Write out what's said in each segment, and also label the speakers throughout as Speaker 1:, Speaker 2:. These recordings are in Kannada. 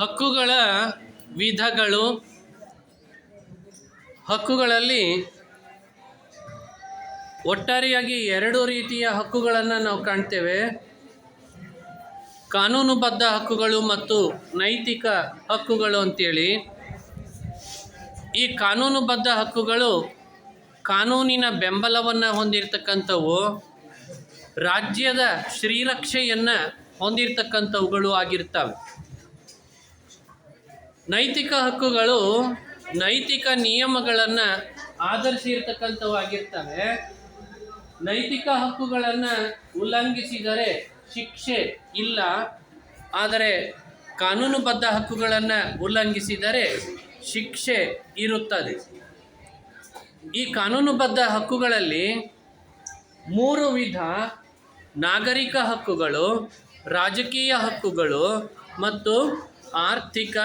Speaker 1: ಹಕ್ಕುಗಳ ವಿಧಗಳು ಹಕ್ಕುಗಳಲ್ಲಿ ಒಟ್ಟಾರೆಯಾಗಿ ಎರಡು ರೀತಿಯ ಹಕ್ಕುಗಳನ್ನು ನಾವು ಕಾಣ್ತೇವೆ. ಕಾನೂನುಬದ್ಧ ಹಕ್ಕುಗಳು ಮತ್ತು ನೈತಿಕ ಹಕ್ಕುಗಳು ಅಂತೇಳಿ. ಈ ಕಾನೂನುಬದ್ಧ ಹಕ್ಕುಗಳು ಕಾನೂನಿನ ಬೆಂಬಲವನ್ನು ಹೊಂದಿರತಕ್ಕಂಥವು, ರಾಜ್ಯದ ಶ್ರೀರಕ್ಷೆಯನ್ನು ಹೊಂದಿರತಕ್ಕಂಥವುಗಳು ಆಗಿರ್ತವೆ. ನೈತಿಕ ಹಕ್ಕುಗಳು, ನೈತಿಕ ನಿಯಮಗಳನ್ನು ಆಧರಿಸಿರ್ತಕ್ಕಂಥವಾಗಿರ್ತವೆ. ನೈತಿಕ ಹಕ್ಕುಗಳನ್ನು ಉಲ್ಲಂಘಿಸಿದರೆ ಶಿಕ್ಷೆ ಇಲ್ಲ. ಆದರೆ ಕಾನೂನುಬದ್ಧ ಹಕ್ಕುಗಳನ್ನು ಉಲ್ಲಂಘಿಸಿದರೆ ಶಿಕ್ಷೆ ಇರುತ್ತದೆ. ಈ ಕಾನೂನುಬದ್ಧ ಹಕ್ಕುಗಳಲ್ಲಿ ಮೂರು ವಿಧ ನಾಗರಿಕ ಹಕ್ಕುಗಳು, ರಾಜಕೀಯ ಹಕ್ಕುಗಳು ಮತ್ತು ಆರ್ಥಿಕ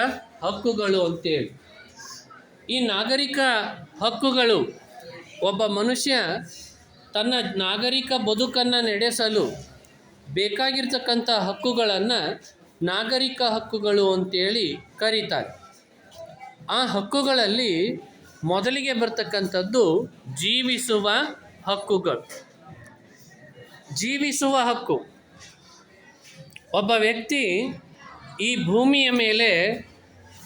Speaker 1: ಹಕ್ಕುಗಳು ಅಂತೇಳಿ. ಈ ನಾಗರಿಕ ಹಕ್ಕುಗಳು ಒಬ್ಬ ಮನುಷ್ಯ ತನ್ನ ನಾಗರಿಕ ಬದುಕನ್ನು ನಡೆಸಲು ಬೇಕಾಗಿರ್ತಕ್ಕಂಥ ಹಕ್ಕುಗಳನ್ನು ನಾಗರಿಕ ಹಕ್ಕುಗಳು ಅಂತೇಳಿ ಕರೀತಾರೆ. ಆ ಹಕ್ಕುಗಳಲ್ಲಿ ಮೊದಲಿಗೆ ಬರ್ತಕ್ಕಂಥದ್ದು ಜೀವಿಸುವ ಹಕ್ಕುಗಳು. ಜೀವಿಸುವ ಹಕ್ಕು. ಒಬ್ಬ ವ್ಯಕ್ತಿ ಈ ಭೂಮಿಯ ಮೇಲೆ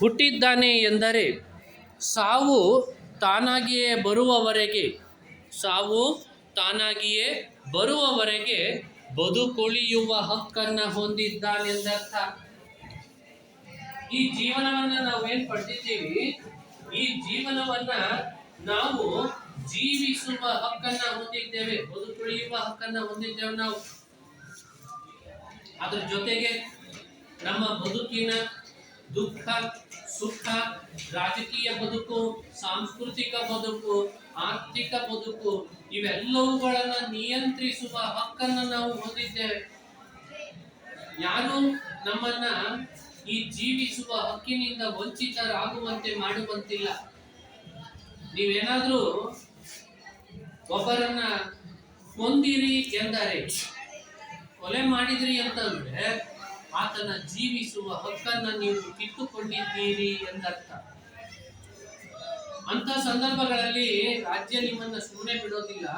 Speaker 1: ಹುಟ್ಟಿದ್ದಾನೆ ಎಂದರೆ ಸಾವು ತಾನಾಗಿಯೇ ಬರುವವರೆಗೆ, ಸಾವು ತಾನಾಗಿಯೇ ಬರುವವರೆಗೆ ಬದುಕುಳಿಯುವ ಹಕ್ಕನ್ನು ಹೊಂದಿದ್ದಾನೆಂದರ್ಥ. ಈ ಜೀವನವನ್ನ ಏನು ಪಡೆದಿದ್ದೀವಿ? ಈ ಜೀವನವನ್ನ ನಾವು ಜೀವಿಸುವ ಹಕ್ಕನ್ನ ಹೊಂದಿದ್ದೇವೆ, ಬದುಕುಳಿಯುವ ಹಕ್ಕನ್ನ ಹೊಂದಿದ್ದೇವೆ ನಾವು. ಅದ್ರ ಜೊತೆಗೆ ನಮ್ಮ ಬದುಕಿನ ದುಃಖ ಸುಖ, ರಾಜಕೀಯ ಬದುಕು, ಸಾಂಸ್ಕೃತಿಕ ಬದುಕು, ಆರ್ಥಿಕ ಬದುಕು, ಇವೆಲ್ಲವುಗಳನ್ನ ನಿಯಂತ್ರಿಸುವ ಹಕ್ಕನ್ನ ನಾವು ಹೊಂದಿದ್ದೇವೆ. ಯಾರು ನಮ್ಮನ್ನ ಈ ಜೀವಿಸುವ ಹಕ್ಕಿನಿಂದ ವಂಚಿತರಾಗುವಂತೆ ಮಾಡುವಂತಿಲ್ಲ. ನೀವೇನಾದ್ರೂ ಒಬ್ಬರನ್ನ ಕೊಂದಿರಿ ಎಂದರೆ, ಕೊಲೆ ಮಾಡಿದ್ರಿ ಅಂತಂದ್ರೆ ಆತನ ಜೀವಿಸುವ ಹಕ್ಕನ್ನ ನೀವು ಕಿತ್ತುಕೊಂಡಿದ್ದೀರಿ ಎಂದರ್ಥ. ಅಂತ ಸಂದರ್ಭಗಳಲ್ಲಿ ರಾಜ್ಯ ನಿಮ್ಮನ್ನ ಸುಮ್ಮನೆ ಬಿಡೋದಿಲ್ಲ.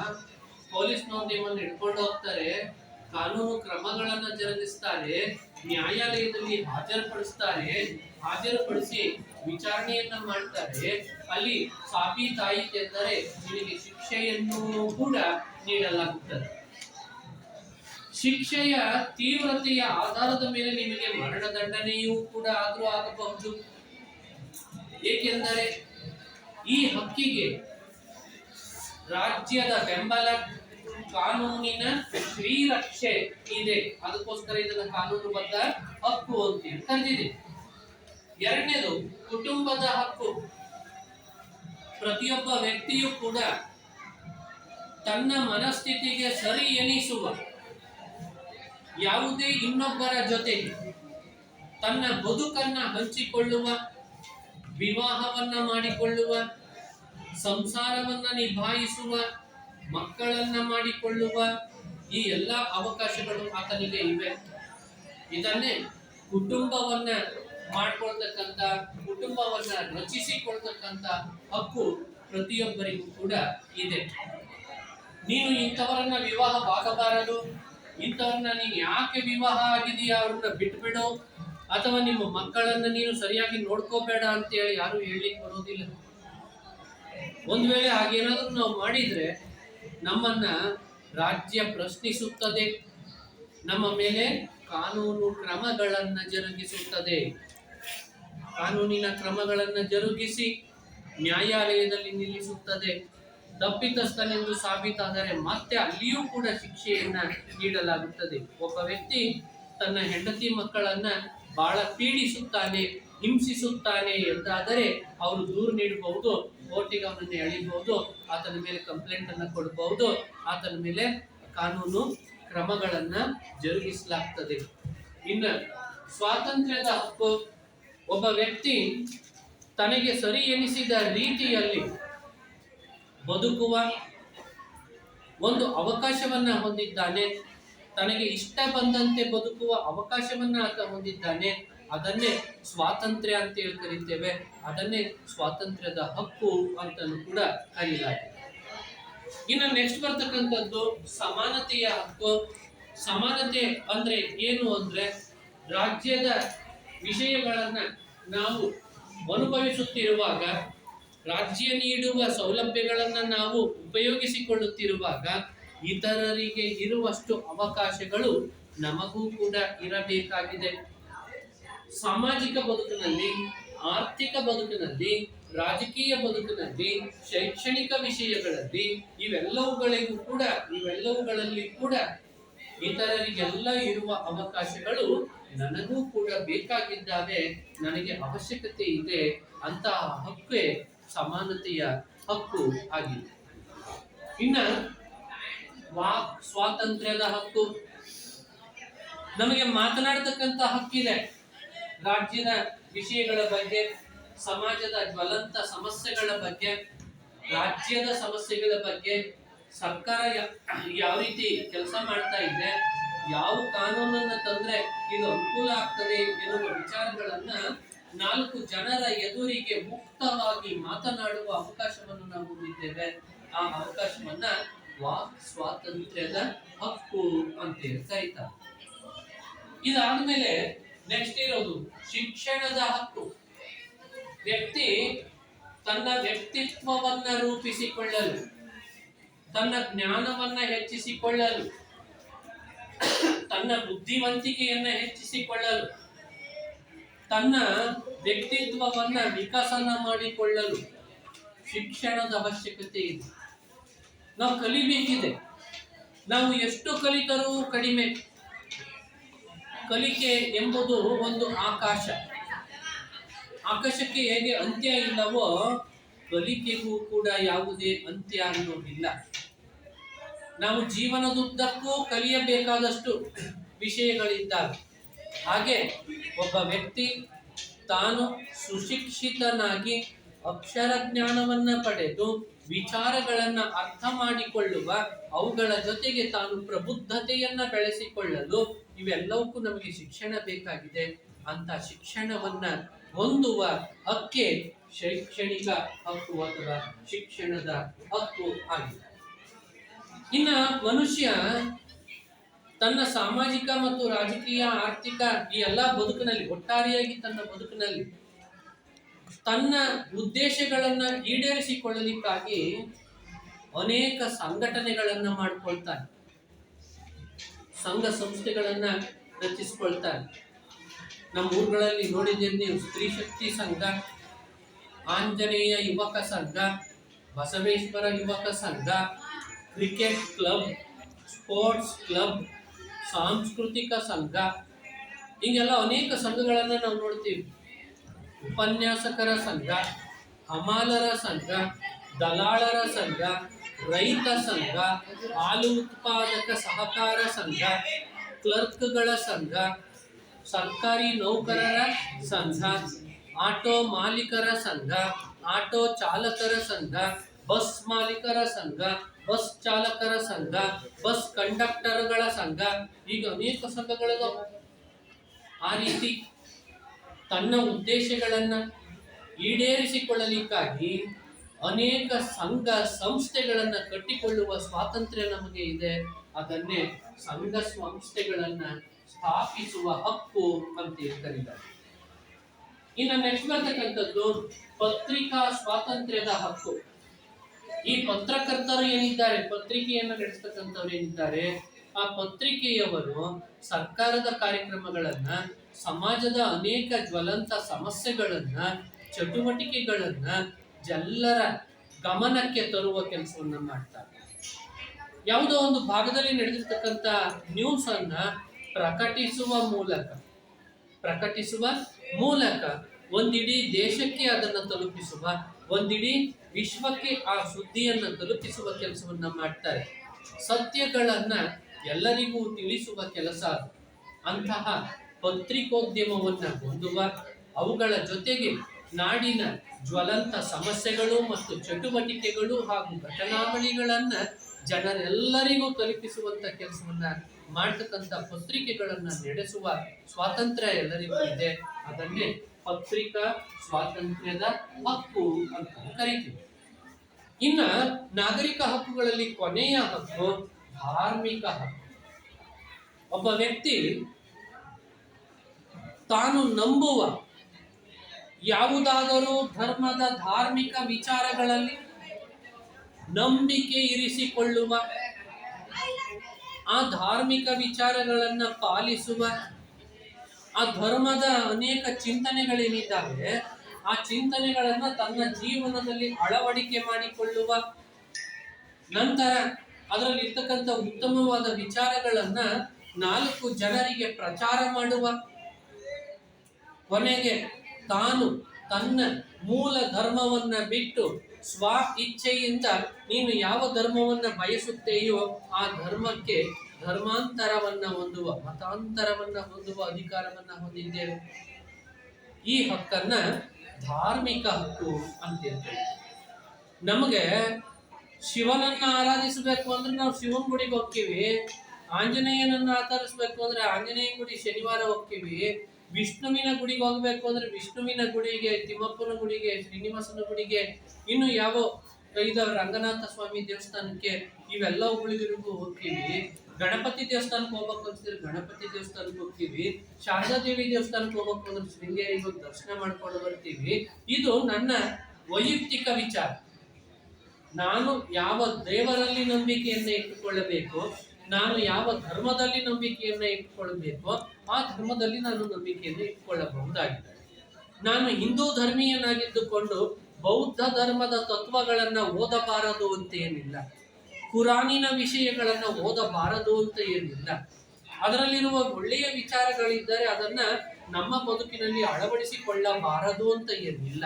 Speaker 1: ಪೊಲೀಸ್ನವ್ರು ನಿಮ್ಮನ್ನ ಹಿಡ್ಕೊಂಡು ಹೋಗ್ತಾರೆ. ಕಾನೂನು ಕ್ರಮಗಳನ್ನ ಜರುಗಿಸ್ತಾರೆ. ನ್ಯಾಯಾಲಯದಲ್ಲಿ ಹಾಜರುಪಡಿಸ್ತಾರೆ. ಹಾಜರುಪಡಿಸಿ ವಿಚಾರಣೆಯನ್ನ ಮಾಡ್ತಾರೆ. ಅಲ್ಲಿ ಸಾಬೀತಾಯಿತೆಂದರೆ ನಿಮಗೆ ಶಿಕ್ಷೆಯನ್ನು ಕೂಡ ನೀಡಲಾಗುತ್ತದೆ. ಶಿಕ್ಷೆಯ ತೀವ್ರತೆಯ ಆಧಾರದ ಮೇಲೆ ನಿಮಗೆ ಮರಣದಂಡನೆಯೂ ಕೂಡ ಆದರೂ ಆಗಬಹುದು. ಏಕೆಂದರೆ ಈ ಹಕ್ಕಿಗೆ ರಾಜ್ಯದ ಬೆಂಬಲ ಕಾನೂನಿನ ಶ್ರೀರಕ್ಷೆ ಇದೆ. ಅದಕ್ಕೋಸ್ಕರ ಇದನ್ನ ಕಾನೂನುಬದ್ಧ ಹಕ್ಕು ಅಂತ ಕರೆದಿದೆ. ಎರಡನೇದು, ಕುಟುಂಬದ ಹಕ್ಕು. ಪ್ರತಿಯೊಬ್ಬ ವ್ಯಕ್ತಿಯು ಕೂಡ ತನ್ನ ಮನಸ್ಥಿತಿಗೆ ಸರಿ ಎನಿಸುವ ಯಾವುದೇ ಇನ್ನೊಬ್ಬರ ಜೊತೆ ತನ್ನ ಬದುಕನ್ನ ಹಂಚಿಕೊಳ್ಳುವ, ವಿವಾಹವನ್ನ ಮಾಡಿಕೊಳ್ಳುವ, ಸಂಸಾರವನ್ನ ನಿಭಾಯಿಸುವ, ಮಕ್ಕಳನ್ನ ಮಾಡಿಕೊಳ್ಳುವ ಈ ಎಲ್ಲ ಅವಕಾಶಗಳು ಆತನಿಗೆ ಇವೆ. ಇದನ್ನೇ ಕುಟುಂಬವನ್ನ ಮಾಡ್ಕೊಳ್ತಕ್ಕಂಥ, ಕುಟುಂಬವನ್ನ ರಚಿಸಿಕೊಳ್ತಕ್ಕಂಥ ಹಕ್ಕು ಪ್ರತಿಯೊಬ್ಬರಿಗೂ ಕೂಡ ಇದೆ. ನೀನು ಇಂಥವರನ್ನ ವಿವಾಹವಾಗಬಾರದು. ಇಂಥವ್ರನ್ನ ನೀನು ಯಾಕೆ ವಿವಾಹ ಆಗಿದೆಯಾ ಅವ್ರನ್ನ ಬಿಟ್ಬಿಡು? ಅಥವಾ ನಿಮ್ಮ ಮಕ್ಕಳನ್ನ ನೀನು ಸರಿಯಾಗಿ ನೋಡ್ಕೋಬೇಡ ಅಂತೇಳಿ ಯಾರು ಹೇಳಲಿಕ್ಕೆ ಬರೋದಿಲ್ಲ. ಒಂದ್ ವೇಳೆ ಹಾಗೇನಾದ್ರೂ ನಾವು ಮಾಡಿದ್ರೆ ನಮ್ಮನ್ನ ರಾಜ್ಯ ಪ್ರಶ್ನಿಸುತ್ತದೆ. ನಮ್ಮ ಮೇಲೆ ಕಾನೂನು ಕ್ರಮಗಳನ್ನ ಜರುಗಿಸುತ್ತದೆ. ಕಾನೂನಿನ ಕ್ರಮಗಳನ್ನ ಜರುಗಿಸಿ ನ್ಯಾಯಾಲಯದಲ್ಲಿ ನಿಲ್ಲಿಸುತ್ತದೆ. ತಪ್ಪಿತಸ್ಥನೆಂದು ಸಾಬೀತಾದರೆ ಮತ್ತೆ ಅಲ್ಲಿಯೂ ಕೂಡ ಶಿಕ್ಷೆಯನ್ನ ನೀಡಲಾಗುತ್ತದೆ. ಒಬ್ಬ ವ್ಯಕ್ತಿ ತನ್ನ ಹೆಂಡತಿ ಮಕ್ಕಳನ್ನ ಬಹಳ ಪೀಡಿಸುತ್ತಾನೆ, ಹಿಂಸಿಸುತ್ತಾನೆ ಎಂದಾದರೆ ಅವರು ದೂರು ನೀಡಬಹುದು, ಕೋರ್ಟಿಗೆ ಅವನನ್ನು ಎಳಿಬಹುದು, ಆತನ ಮೇಲೆ ಕಂಪ್ಲೇಂಟ್ ಅನ್ನ ಕೊಡಬಹುದು, ಆತನ ಮೇಲೆ ಕಾನೂನು ಕ್ರಮಗಳನ್ನ ಜರುಗಿಸಲಾಗ್ತದೆ. ಇನ್ನು ಸ್ವಾತಂತ್ರ್ಯದ ಹಕ್ಕು, ಒಬ್ಬ ವ್ಯಕ್ತಿ ತನಗೆ ಸರಿ ಎನಿಸಿದ ರೀತಿಯಲ್ಲಿ ಬದುಕುವ ಒಂದು ಅವಕಾಶವನ್ನ ಹೊಂದಿದ್ದಾನೆ, ತನಗೆ ಇಷ್ಟ ಬಂದಂತೆ ಬದುಕುವ ಅವಕಾಶವನ್ನ ಆತ ಹೊಂದಿದ್ದಾನೆ, ಅದನ್ನೇ ಸ್ವಾತಂತ್ರ್ಯ ಅಂತ ಹೇಳಿ ಕರಿತೇವೆ, ಅದನ್ನೇ ಸ್ವಾತಂತ್ರ್ಯದ ಹಕ್ಕು ಅಂತಲೂ ಕೂಡ ಕರೀಲಾಗಿದೆ. ಇನ್ನು ನೆಕ್ಸ್ಟ್ ಬರ್ತಕ್ಕಂಥದ್ದು ಸಮಾನತೆಯ ಹಕ್ಕು. ಸಮಾನತೆ ಅಂದ್ರೆ ಏನು ಅಂದ್ರೆ ರಾಜ್ಯದ ವಿಷಯಗಳನ್ನ ನಾವು ಅನುಭವಿಸುತ್ತಿರುವಾಗ ರಾಜ್ಯ ನೀಡುವ ಸೌಲಭ್ಯಗಳನ್ನು ನಾವು ಉಪಯೋಗಿಸಿಕೊಳ್ಳುತ್ತಿರುವಾಗ ಇತರರಿಗೆ ಇರುವಷ್ಟು ಅವಕಾಶಗಳು ನಮಗೂ ಕೂಡ ಇರಬೇಕಾಗಿದೆ. ಸಾಮಾಜಿಕ ಬದುಕಿನಲ್ಲಿ, ಆರ್ಥಿಕ ಬದುಕಿನಲ್ಲಿ, ರಾಜಕೀಯ ಬದುಕಿನಲ್ಲಿ, ಶೈಕ್ಷಣಿಕ ವಿಷಯಗಳಲ್ಲಿ ಇವೆಲ್ಲವುಗಳಿಗೂ ಕೂಡ, ಇವೆಲ್ಲವುಗಳಲ್ಲಿ ಕೂಡ ಇತರರಿಗೆಲ್ಲ ಇರುವ ಅವಕಾಶಗಳು ನನಗೂ ಕೂಡ ಬೇಕಾಗಿದ್ದಾವೆ. ನನಗೆ ಅವಶ್ಯಕತೆ ಇದೆ ಅಂತಹ ಹಕ್ಕೇ ಸಮಾನತೆಯ ಹಕ್ಕು ಆಗಿದೆ. ಇನ್ನ ವಾಕ್, ಸ್ವಾತಂತ್ರ್ಯದ ಹಕ್ಕು. ನಮಗೆ ಮಾತನಾಡತಕ್ಕಂತ ಹಕ್ಕಿದೆ. ರಾಜ್ಯದ ವಿಷಯಗಳ ಬಗ್ಗೆ, ಸಮಾಜದ ಜ್ವಲಂತ ಸಮಸ್ಯೆಗಳ ಬಗ್ಗೆ, ರಾಜ್ಯದ ಸಮಸ್ಯೆಗಳ ಬಗ್ಗೆ ಸರ್ಕಾರ ಯಾವ ರೀತಿ ಕೆಲಸ ಮಾಡ್ತಾ ಇದೆ, ಯಾವ ಕಾನೂನನ್ನ ತಂದ್ರೆ ಇದು ಅನುಕೂಲ ಆಗ್ತದೆ ಎನ್ನುವ ವಿಚಾರಗಳನ್ನ ನಾಲ್ಕು ಜನರ ಎದುರಿಗೆ ಮುಕ್ತವಾಗಿ ಮಾತನಾಡುವ ಅವಕಾಶವನ್ನು ನಾವು ಹೊಂದಿದ್ದೇವೆ. ಆ ಅವಕಾಶವನ್ನ ವಾಕ್ ಸ್ವಾತಂತ್ರ್ಯದ ಹಕ್ಕು ಅಂತ ಕರೀತಾರೆ ಇದಾದ್ಮೇಲೆ ನೆಕ್ಸ್ಟ್ ಇರೋದು ಶಿಕ್ಷಣದ ಹಕ್ಕು. ವ್ಯಕ್ತಿ ತನ್ನ ವ್ಯಕ್ತಿತ್ವವನ್ನ ರೂಪಿಸಿಕೊಳ್ಳಲು, ತನ್ನ ಜ್ಞಾನವನ್ನ ಹೆಚ್ಚಿಸಿಕೊಳ್ಳಲು, ತನ್ನ ಬುದ್ಧಿವಂತಿಕೆಯನ್ನ ಹೆಚ್ಚಿಸಿಕೊಳ್ಳಲು ತನ್ನ ವ್ಯಕ್ತಿತ್ವವನ್ನ ವಿಕಸನ ಮಾಡಿಕೊಳ್ಳಲು ಶಿಕ್ಷಣದ ಅವಶ್ಯಕತೆ ಇದೆ. ನಾವು ಕಲಿಬೇಕಿದೆ. ನಾವು ಎಷ್ಟು ಕಲಿತರೂ ಕಡಿಮೆ. ಕಲಿಕೆ ಎಂಬುದು ಒಂದು ಆಕಾಶ. ಆಕಾಶಕ್ಕೆ ಹೇಗೆ ಅಂತ್ಯ ಇಲ್ಲವೋ ಕಲಿಕೆಗೂ ಕೂಡ ಯಾವುದೇ ಅಂತ್ಯ ಅನ್ನೋದಿಲ್ಲ. ನಾವು ಜೀವನದುದ್ದಕ್ಕೂ ಕಲಿಯಬೇಕಾದಷ್ಟು ವಿಷಯಗಳಿದ್ದಾವೆ. ಹಾಗೆ ಒಬ್ಬ ವ್ಯಕ್ತಿ ತಾನು ಸುಶಿಕ್ಷಿತನಾಗಿ ಅಕ್ಷರ ಜ್ಞಾನವನ್ನ ಪಡೆದು ವಿಚಾರಗಳನ್ನ ಅರ್ಥ ಮಾಡಿಕೊಳ್ಳುವ ಅವುಗಳ ಜೊತೆಗೆ ತಾನು ಪ್ರಬುದ್ಧತೆಯನ್ನ ಬೆಳೆಸಿಕೊಳ್ಳಲು ಇವೆಲ್ಲವಕ್ಕೂ ನಮಗೆ ಶಿಕ್ಷಣ ಬೇಕಾಗಿದೆ. ಅಂತ ಶಿಕ್ಷಣವನ್ನ ಹೊಂದುವ ಹಕ್ಕೆ ಶೈಕ್ಷಣಿಕ ಹಕ್ಕು ಅಥವಾ ಶಿಕ್ಷಣದ ಹಕ್ಕು ಆಗಿದೆ. ಇನ್ನ ಮನುಷ್ಯ ತನ್ನ ಸಾಮಾಜಿಕ ಮತ್ತು ರಾಜಕೀಯ, ಆರ್ಥಿಕ ಈ ಎಲ್ಲ ಬದುಕಿನಲ್ಲಿ, ಒಟ್ಟಾರೆಯಾಗಿ ತನ್ನ ಬದುಕಿನಲ್ಲಿ ತನ್ನ ಉದ್ದೇಶಗಳನ್ನು ಈಡೇರಿಸಿಕೊಳ್ಳಲಿಕ್ಕಾಗಿ ಅನೇಕ ಸಂಘಟನೆಗಳನ್ನು ಮಾಡಿಕೊಳ್ತಾರೆ ಸಂಘ ಸಂಸ್ಥೆಗಳನ್ನು ರಚಿಸ್ಕೊಳ್ತಾನೆ. ನಮ್ಮ ಊರುಗಳಲ್ಲಿ ನೋಡಿದ್ದೀರಿ ನೀವು, ಸ್ತ್ರೀ ಶಕ್ತಿ ಸಂಘ, ಆಂಜನೇಯ ಯುವಕ ಸಂಘ, ಬಸವೇಶ್ವರ ಯುವಕ ಸಂಘ, ಕ್ರಿಕೆಟ್ ಕ್ಲಬ್, ಸ್ಪೋರ್ಟ್ಸ್ ಕ್ಲಬ್ ಸಾಂಸ್ಕೃತಿಕ ಸಂಘ. ಹೀಗೆಲ್ಲ ಅನೇಕ ಸಂಘಗಳನ್ನು ನಾವು ನೋಡ್ತೀವಿ. ಉಪನ್ಯಾಸಕರ ಸಂಘ, ಹಮಾಲರ ಸಂಘ, ದಲಾಳರ ಸಂಘ, ರೈತ ಸಂಘ, ಹಾಲು ಉತ್ಪಾದಕ ಸಹಕಾರ ಸಂಘ, ಕ್ಲರ್ಕ್ಗಳ ಸಂಘ, ಸರ್ಕಾರಿ ನೌಕರರ ಸಂಘ, ಆಟೋ ಮಾಲೀಕರ ಸಂಘ, ಆಟೋ ಚಾಲಕರ ಸಂಘ ಬಸ್ ಮಾಲೀಕರ ಸಂಘ, ಬಸ್ ಚಾಲಕರ ಸಂಘ, ಬಸ್ ಕಂಡಕ್ಟರ್ಗಳ ಸಂಘ ಈಗ ಅನೇಕ ಸಂಘಗಳಿದಾವೆ ಆ ರೀತಿ ತನ್ನ ಉದ್ದೇಶಗಳನ್ನ ಈಡೇರಿಸಿಕೊಳ್ಳಲಿಕ್ಕಾಗಿ ಅನೇಕ ಸಂಘ ಸಂಸ್ಥೆಗಳನ್ನು ಕಟ್ಟಿಕೊಳ್ಳುವ ಸ್ವಾತಂತ್ರ್ಯ ನಮಗೆ ಇದೆ. ಅದನ್ನೇ ಸಂಘ ಸಂಸ್ಥೆಗಳನ್ನು ಸ್ಥಾಪಿಸುವ ಹಕ್ಕು ಅಂತ ಕರೀತಾರೆ ಇನ್ನು ನೆಕ್ಸ್ಟ್ ಬರ್ತಕ್ಕಂಥದ್ದು ಪತ್ರಿಕಾ ಸ್ವಾತಂತ್ರ್ಯದ ಹಕ್ಕು. ಈ ಪತ್ರಕರ್ತರು ಏನಿದ್ದಾರೆ, ಪತ್ರಿಕೆಯನ್ನು ನಡೆಸ್ತಕ್ಕಂಥವ್ರು ಏನಿದ್ದಾರೆ, ಆ ಪತ್ರಿಕೆಯವರು ಸರ್ಕಾರದ ಕಾರ್ಯಕ್ರಮಗಳನ್ನ, ಸಮಾಜದ ಅನೇಕ ಜ್ವಲಂತ ಸಮಸ್ಯೆಗಳನ್ನ, ಚಟುವಟಿಕೆಗಳನ್ನ ಜಲ್ಲರ ಗಮನಕ್ಕೆ ತರುವ ಕೆಲಸವನ್ನ ಮಾಡ್ತಾರೆ. ಯಾವುದೋ ಒಂದು ಭಾಗದಲ್ಲಿ ನಡೆದಿರ್ತಕ್ಕಂಥ ನ್ಯೂಸ್ ಅನ್ನ ಪ್ರಕಟಿಸುವ ಮೂಲಕ ಪ್ರಕಟಿಸುವ ಮೂಲಕ ಒಂದಿಡೀ ದೇಶಕ್ಕೆ ಅದನ್ನು ತಲುಪಿಸುವ, ಒಂದಿಡೀ ವಿಶ್ವಕ್ಕೆ ಆ ಸುದ್ದಿಯನ್ನು ತಲುಪಿಸುವ ಕೆಲಸವನ್ನ ಮಾಡ್ತಾರೆ. ಸತ್ಯಗಳನ್ನ ಎಲ್ಲರಿಗೂ ತಿಳಿಸುವ ಕೆಲಸ ಅಂತಹ ಪತ್ರಿಕೋದ್ಯಮವನ್ನ ಹೊಂದುವ ಅವುಗಳ ಜೊತೆಗೆ ನಾಡಿನ ಜ್ವಲಂತ ಸಮಸ್ಯೆಗಳು ಮತ್ತು ಚಟುವಟಿಕೆಗಳು ಹಾಗೂ ಘಟನಾವಳಿಗಳನ್ನ ಜನರೆಲ್ಲರಿಗೂ ತಲುಪಿಸುವಂತ ಕೆಲಸವನ್ನ ಮಾಡ್ತಕ್ಕಂಥ ಪತ್ರಿಕೆಗಳನ್ನು ನಡೆಸುವ ಸ್ವಾತಂತ್ರ್ಯ ಎಲ್ಲರಿಗೂ ಇದೆ. ಅದನ್ನೇ ಪತ್ರಿಕಾ ಸ್ವಾತಂತ್ರ್ಯದ ಹಕ್ಕು ಅಂತ ಕರಿತೀವಿ. ಇನ್ನ ನಾಗರಿಕ ಹಕ್ಕುಗಳಲ್ಲಿ ಕೊನೆಯ ಹಕ್ಕು ಧಾರ್ಮಿಕ ಹಕ್ಕು. ಒಬ್ಬ ವ್ಯಕ್ತಿ ತಾನು ನಂಬುವ ಯಾವುದಾದರೂ ಧರ್ಮದ ಧಾರ್ಮಿಕ ವಿಚಾರಗಳಲ್ಲಿ ನಂಬಿಕೆ ಇರಿಸಿಕೊಳ್ಳುವ, ಆ ಧಾರ್ಮಿಕ ವಿಚಾರಗಳನ್ನ ಪಾಲಿಸುವ ಆ ಧರ್ಮದ ಅನೇಕ ಚಿಂತನೆಗಳೇನಿದ್ದಾವೆ, ಆ ಚಿಂತನೆಗಳನ್ನ ತನ್ನ ಜೀವನದಲ್ಲಿ ಅಳವಡಿಕೆ ಮಾಡಿಕೊಳ್ಳುವ ನಂತರ ಅದರಲ್ಲಿ ಇರ್ತಕ್ಕಂಥ ಉತ್ತಮವಾದ ವಿಚಾರಗಳನ್ನ ನಾಲ್ಕು ಜನರಿಗೆ ಪ್ರಚಾರ ಮಾಡುವ ಕೊನೆಗೆ ತಾನು ತನ್ನ ಮೂಲ ಧರ್ಮವನ್ನ ಬಿಟ್ಟು ಸ್ವ ಇಚ್ಛೆಯಿಂದ ನೀನು ಯಾವ ಧರ್ಮವನ್ನ ಬಯಸುತ್ತೆಯೋ ಆ ಧರ್ಮಕ್ಕೆ ಧರ್ಮಾಂತರವನ್ನ ಹೊಂದುವ, ಮತಾಂತರವನ್ನ ಹೊಂದುವ ಅಧಿಕಾರವನ್ನ ಹೊಂದಿದ್ದೇವೆ. ಈ ಹಕ್ಕನ್ನ ಧಾರ್ಮಿಕ ಹಕ್ಕು ಅಂತಿರ್ತೇವೆ ನಮಗೆ ಶಿವನನ್ನ ಆರಾಧಿಸಬೇಕು ಅಂದ್ರೆ ನಾವು ಶಿವನ ಗುಡಿಗೆ ಹೋಗ್ತೀವಿ, ಆಂಜನೇಯನನ್ನ ಆಚರಿಸ್ಬೇಕು ಅಂದ್ರೆ ಆಂಜನೇಯ ಗುಡಿ ಶನಿವಾರ ಹೋಗ್ತೀವಿ, ವಿಷ್ಣುವಿನ ಗುಡಿಗೆ ಹೋಗ್ಬೇಕು ಅಂದ್ರೆ ವಿಷ್ಣುವಿನ ಗುಡಿಗೆ, ತಿಮ್ಮಪ್ಪನ ಗುಡಿಗೆ, ಶ್ರೀನಿವಾಸನ ಗುಡಿಗೆ, ಇನ್ನು ಯಾವ ಇದ ರಂಗನಾಥ ಸ್ವಾಮಿ ದೇವಸ್ಥಾನಕ್ಕೆ ಇವೆಲ್ಲವುಗಳಿಗೂ ಹೋಗ್ತೀವಿ. ಗಣಪತಿ ದೇವಸ್ಥಾನಕ್ಕೆ ಹೋಗ್ಬೇಕು ಅನ್ಸಿದ್ರೆ ಗಣಪತಿ ದೇವಸ್ಥಾನಕ್ಕೆ ಹೋಗ್ತೀವಿ. ಶಾರದಾ ದೇವಿ ದೇವಸ್ಥಾನಕ್ಕೆ ಹೋಗ್ಬೇಕು ಅಂದ್ರೆ ಶೃಂಗೇರಿಗೆ ಹೋಗಿ ದರ್ಶನ ಮಾಡ್ಕೊಂಡು ಬರ್ತೀವಿ. ಇದು ನನ್ನ ವೈಯಕ್ತಿಕ ವಿಚಾರ. ನಾನು ಯಾವ ದೇವರಲ್ಲಿ ನಂಬಿಕೆಯನ್ನ ಇಟ್ಟುಕೊಳ್ಳಬೇಕು, ನಾನು ಯಾವ ಧರ್ಮದಲ್ಲಿ ನಂಬಿಕೆಯನ್ನ ಇಟ್ಟುಕೊಳ್ಳಬೇಕು, ಆ ಧರ್ಮದಲ್ಲಿ ನಾನು ನಂಬಿಕೆಯನ್ನು ಇಟ್ಟುಕೊಳ್ಳಬಹುದಾಗಿದೆ. ನಾನು ಹಿಂದೂ ಧರ್ಮೀಯನಾಗಿದ್ದುಕೊಂಡು ಬೌದ್ಧ ಧರ್ಮದ ತತ್ವಗಳನ್ನ ಓದಬಾರದು ಅಂತ ಏನಿಲ್ಲ ಕುರಾನಿನ ವಿಷಯಗಳನ್ನು ಓದಬಾರದು ಅಂತ ಏನಿಲ್ಲ. ಅದರಲ್ಲಿರುವ ಒಳ್ಳೆಯ ವಿಚಾರಗಳಿದ್ದರೆ ಅದನ್ನ ನಮ್ಮ ಬದುಕಿನಲ್ಲಿ ಅಳವಡಿಸಿಕೊಳ್ಳಬಾರದು ಅಂತ ಏನಿಲ್ಲ.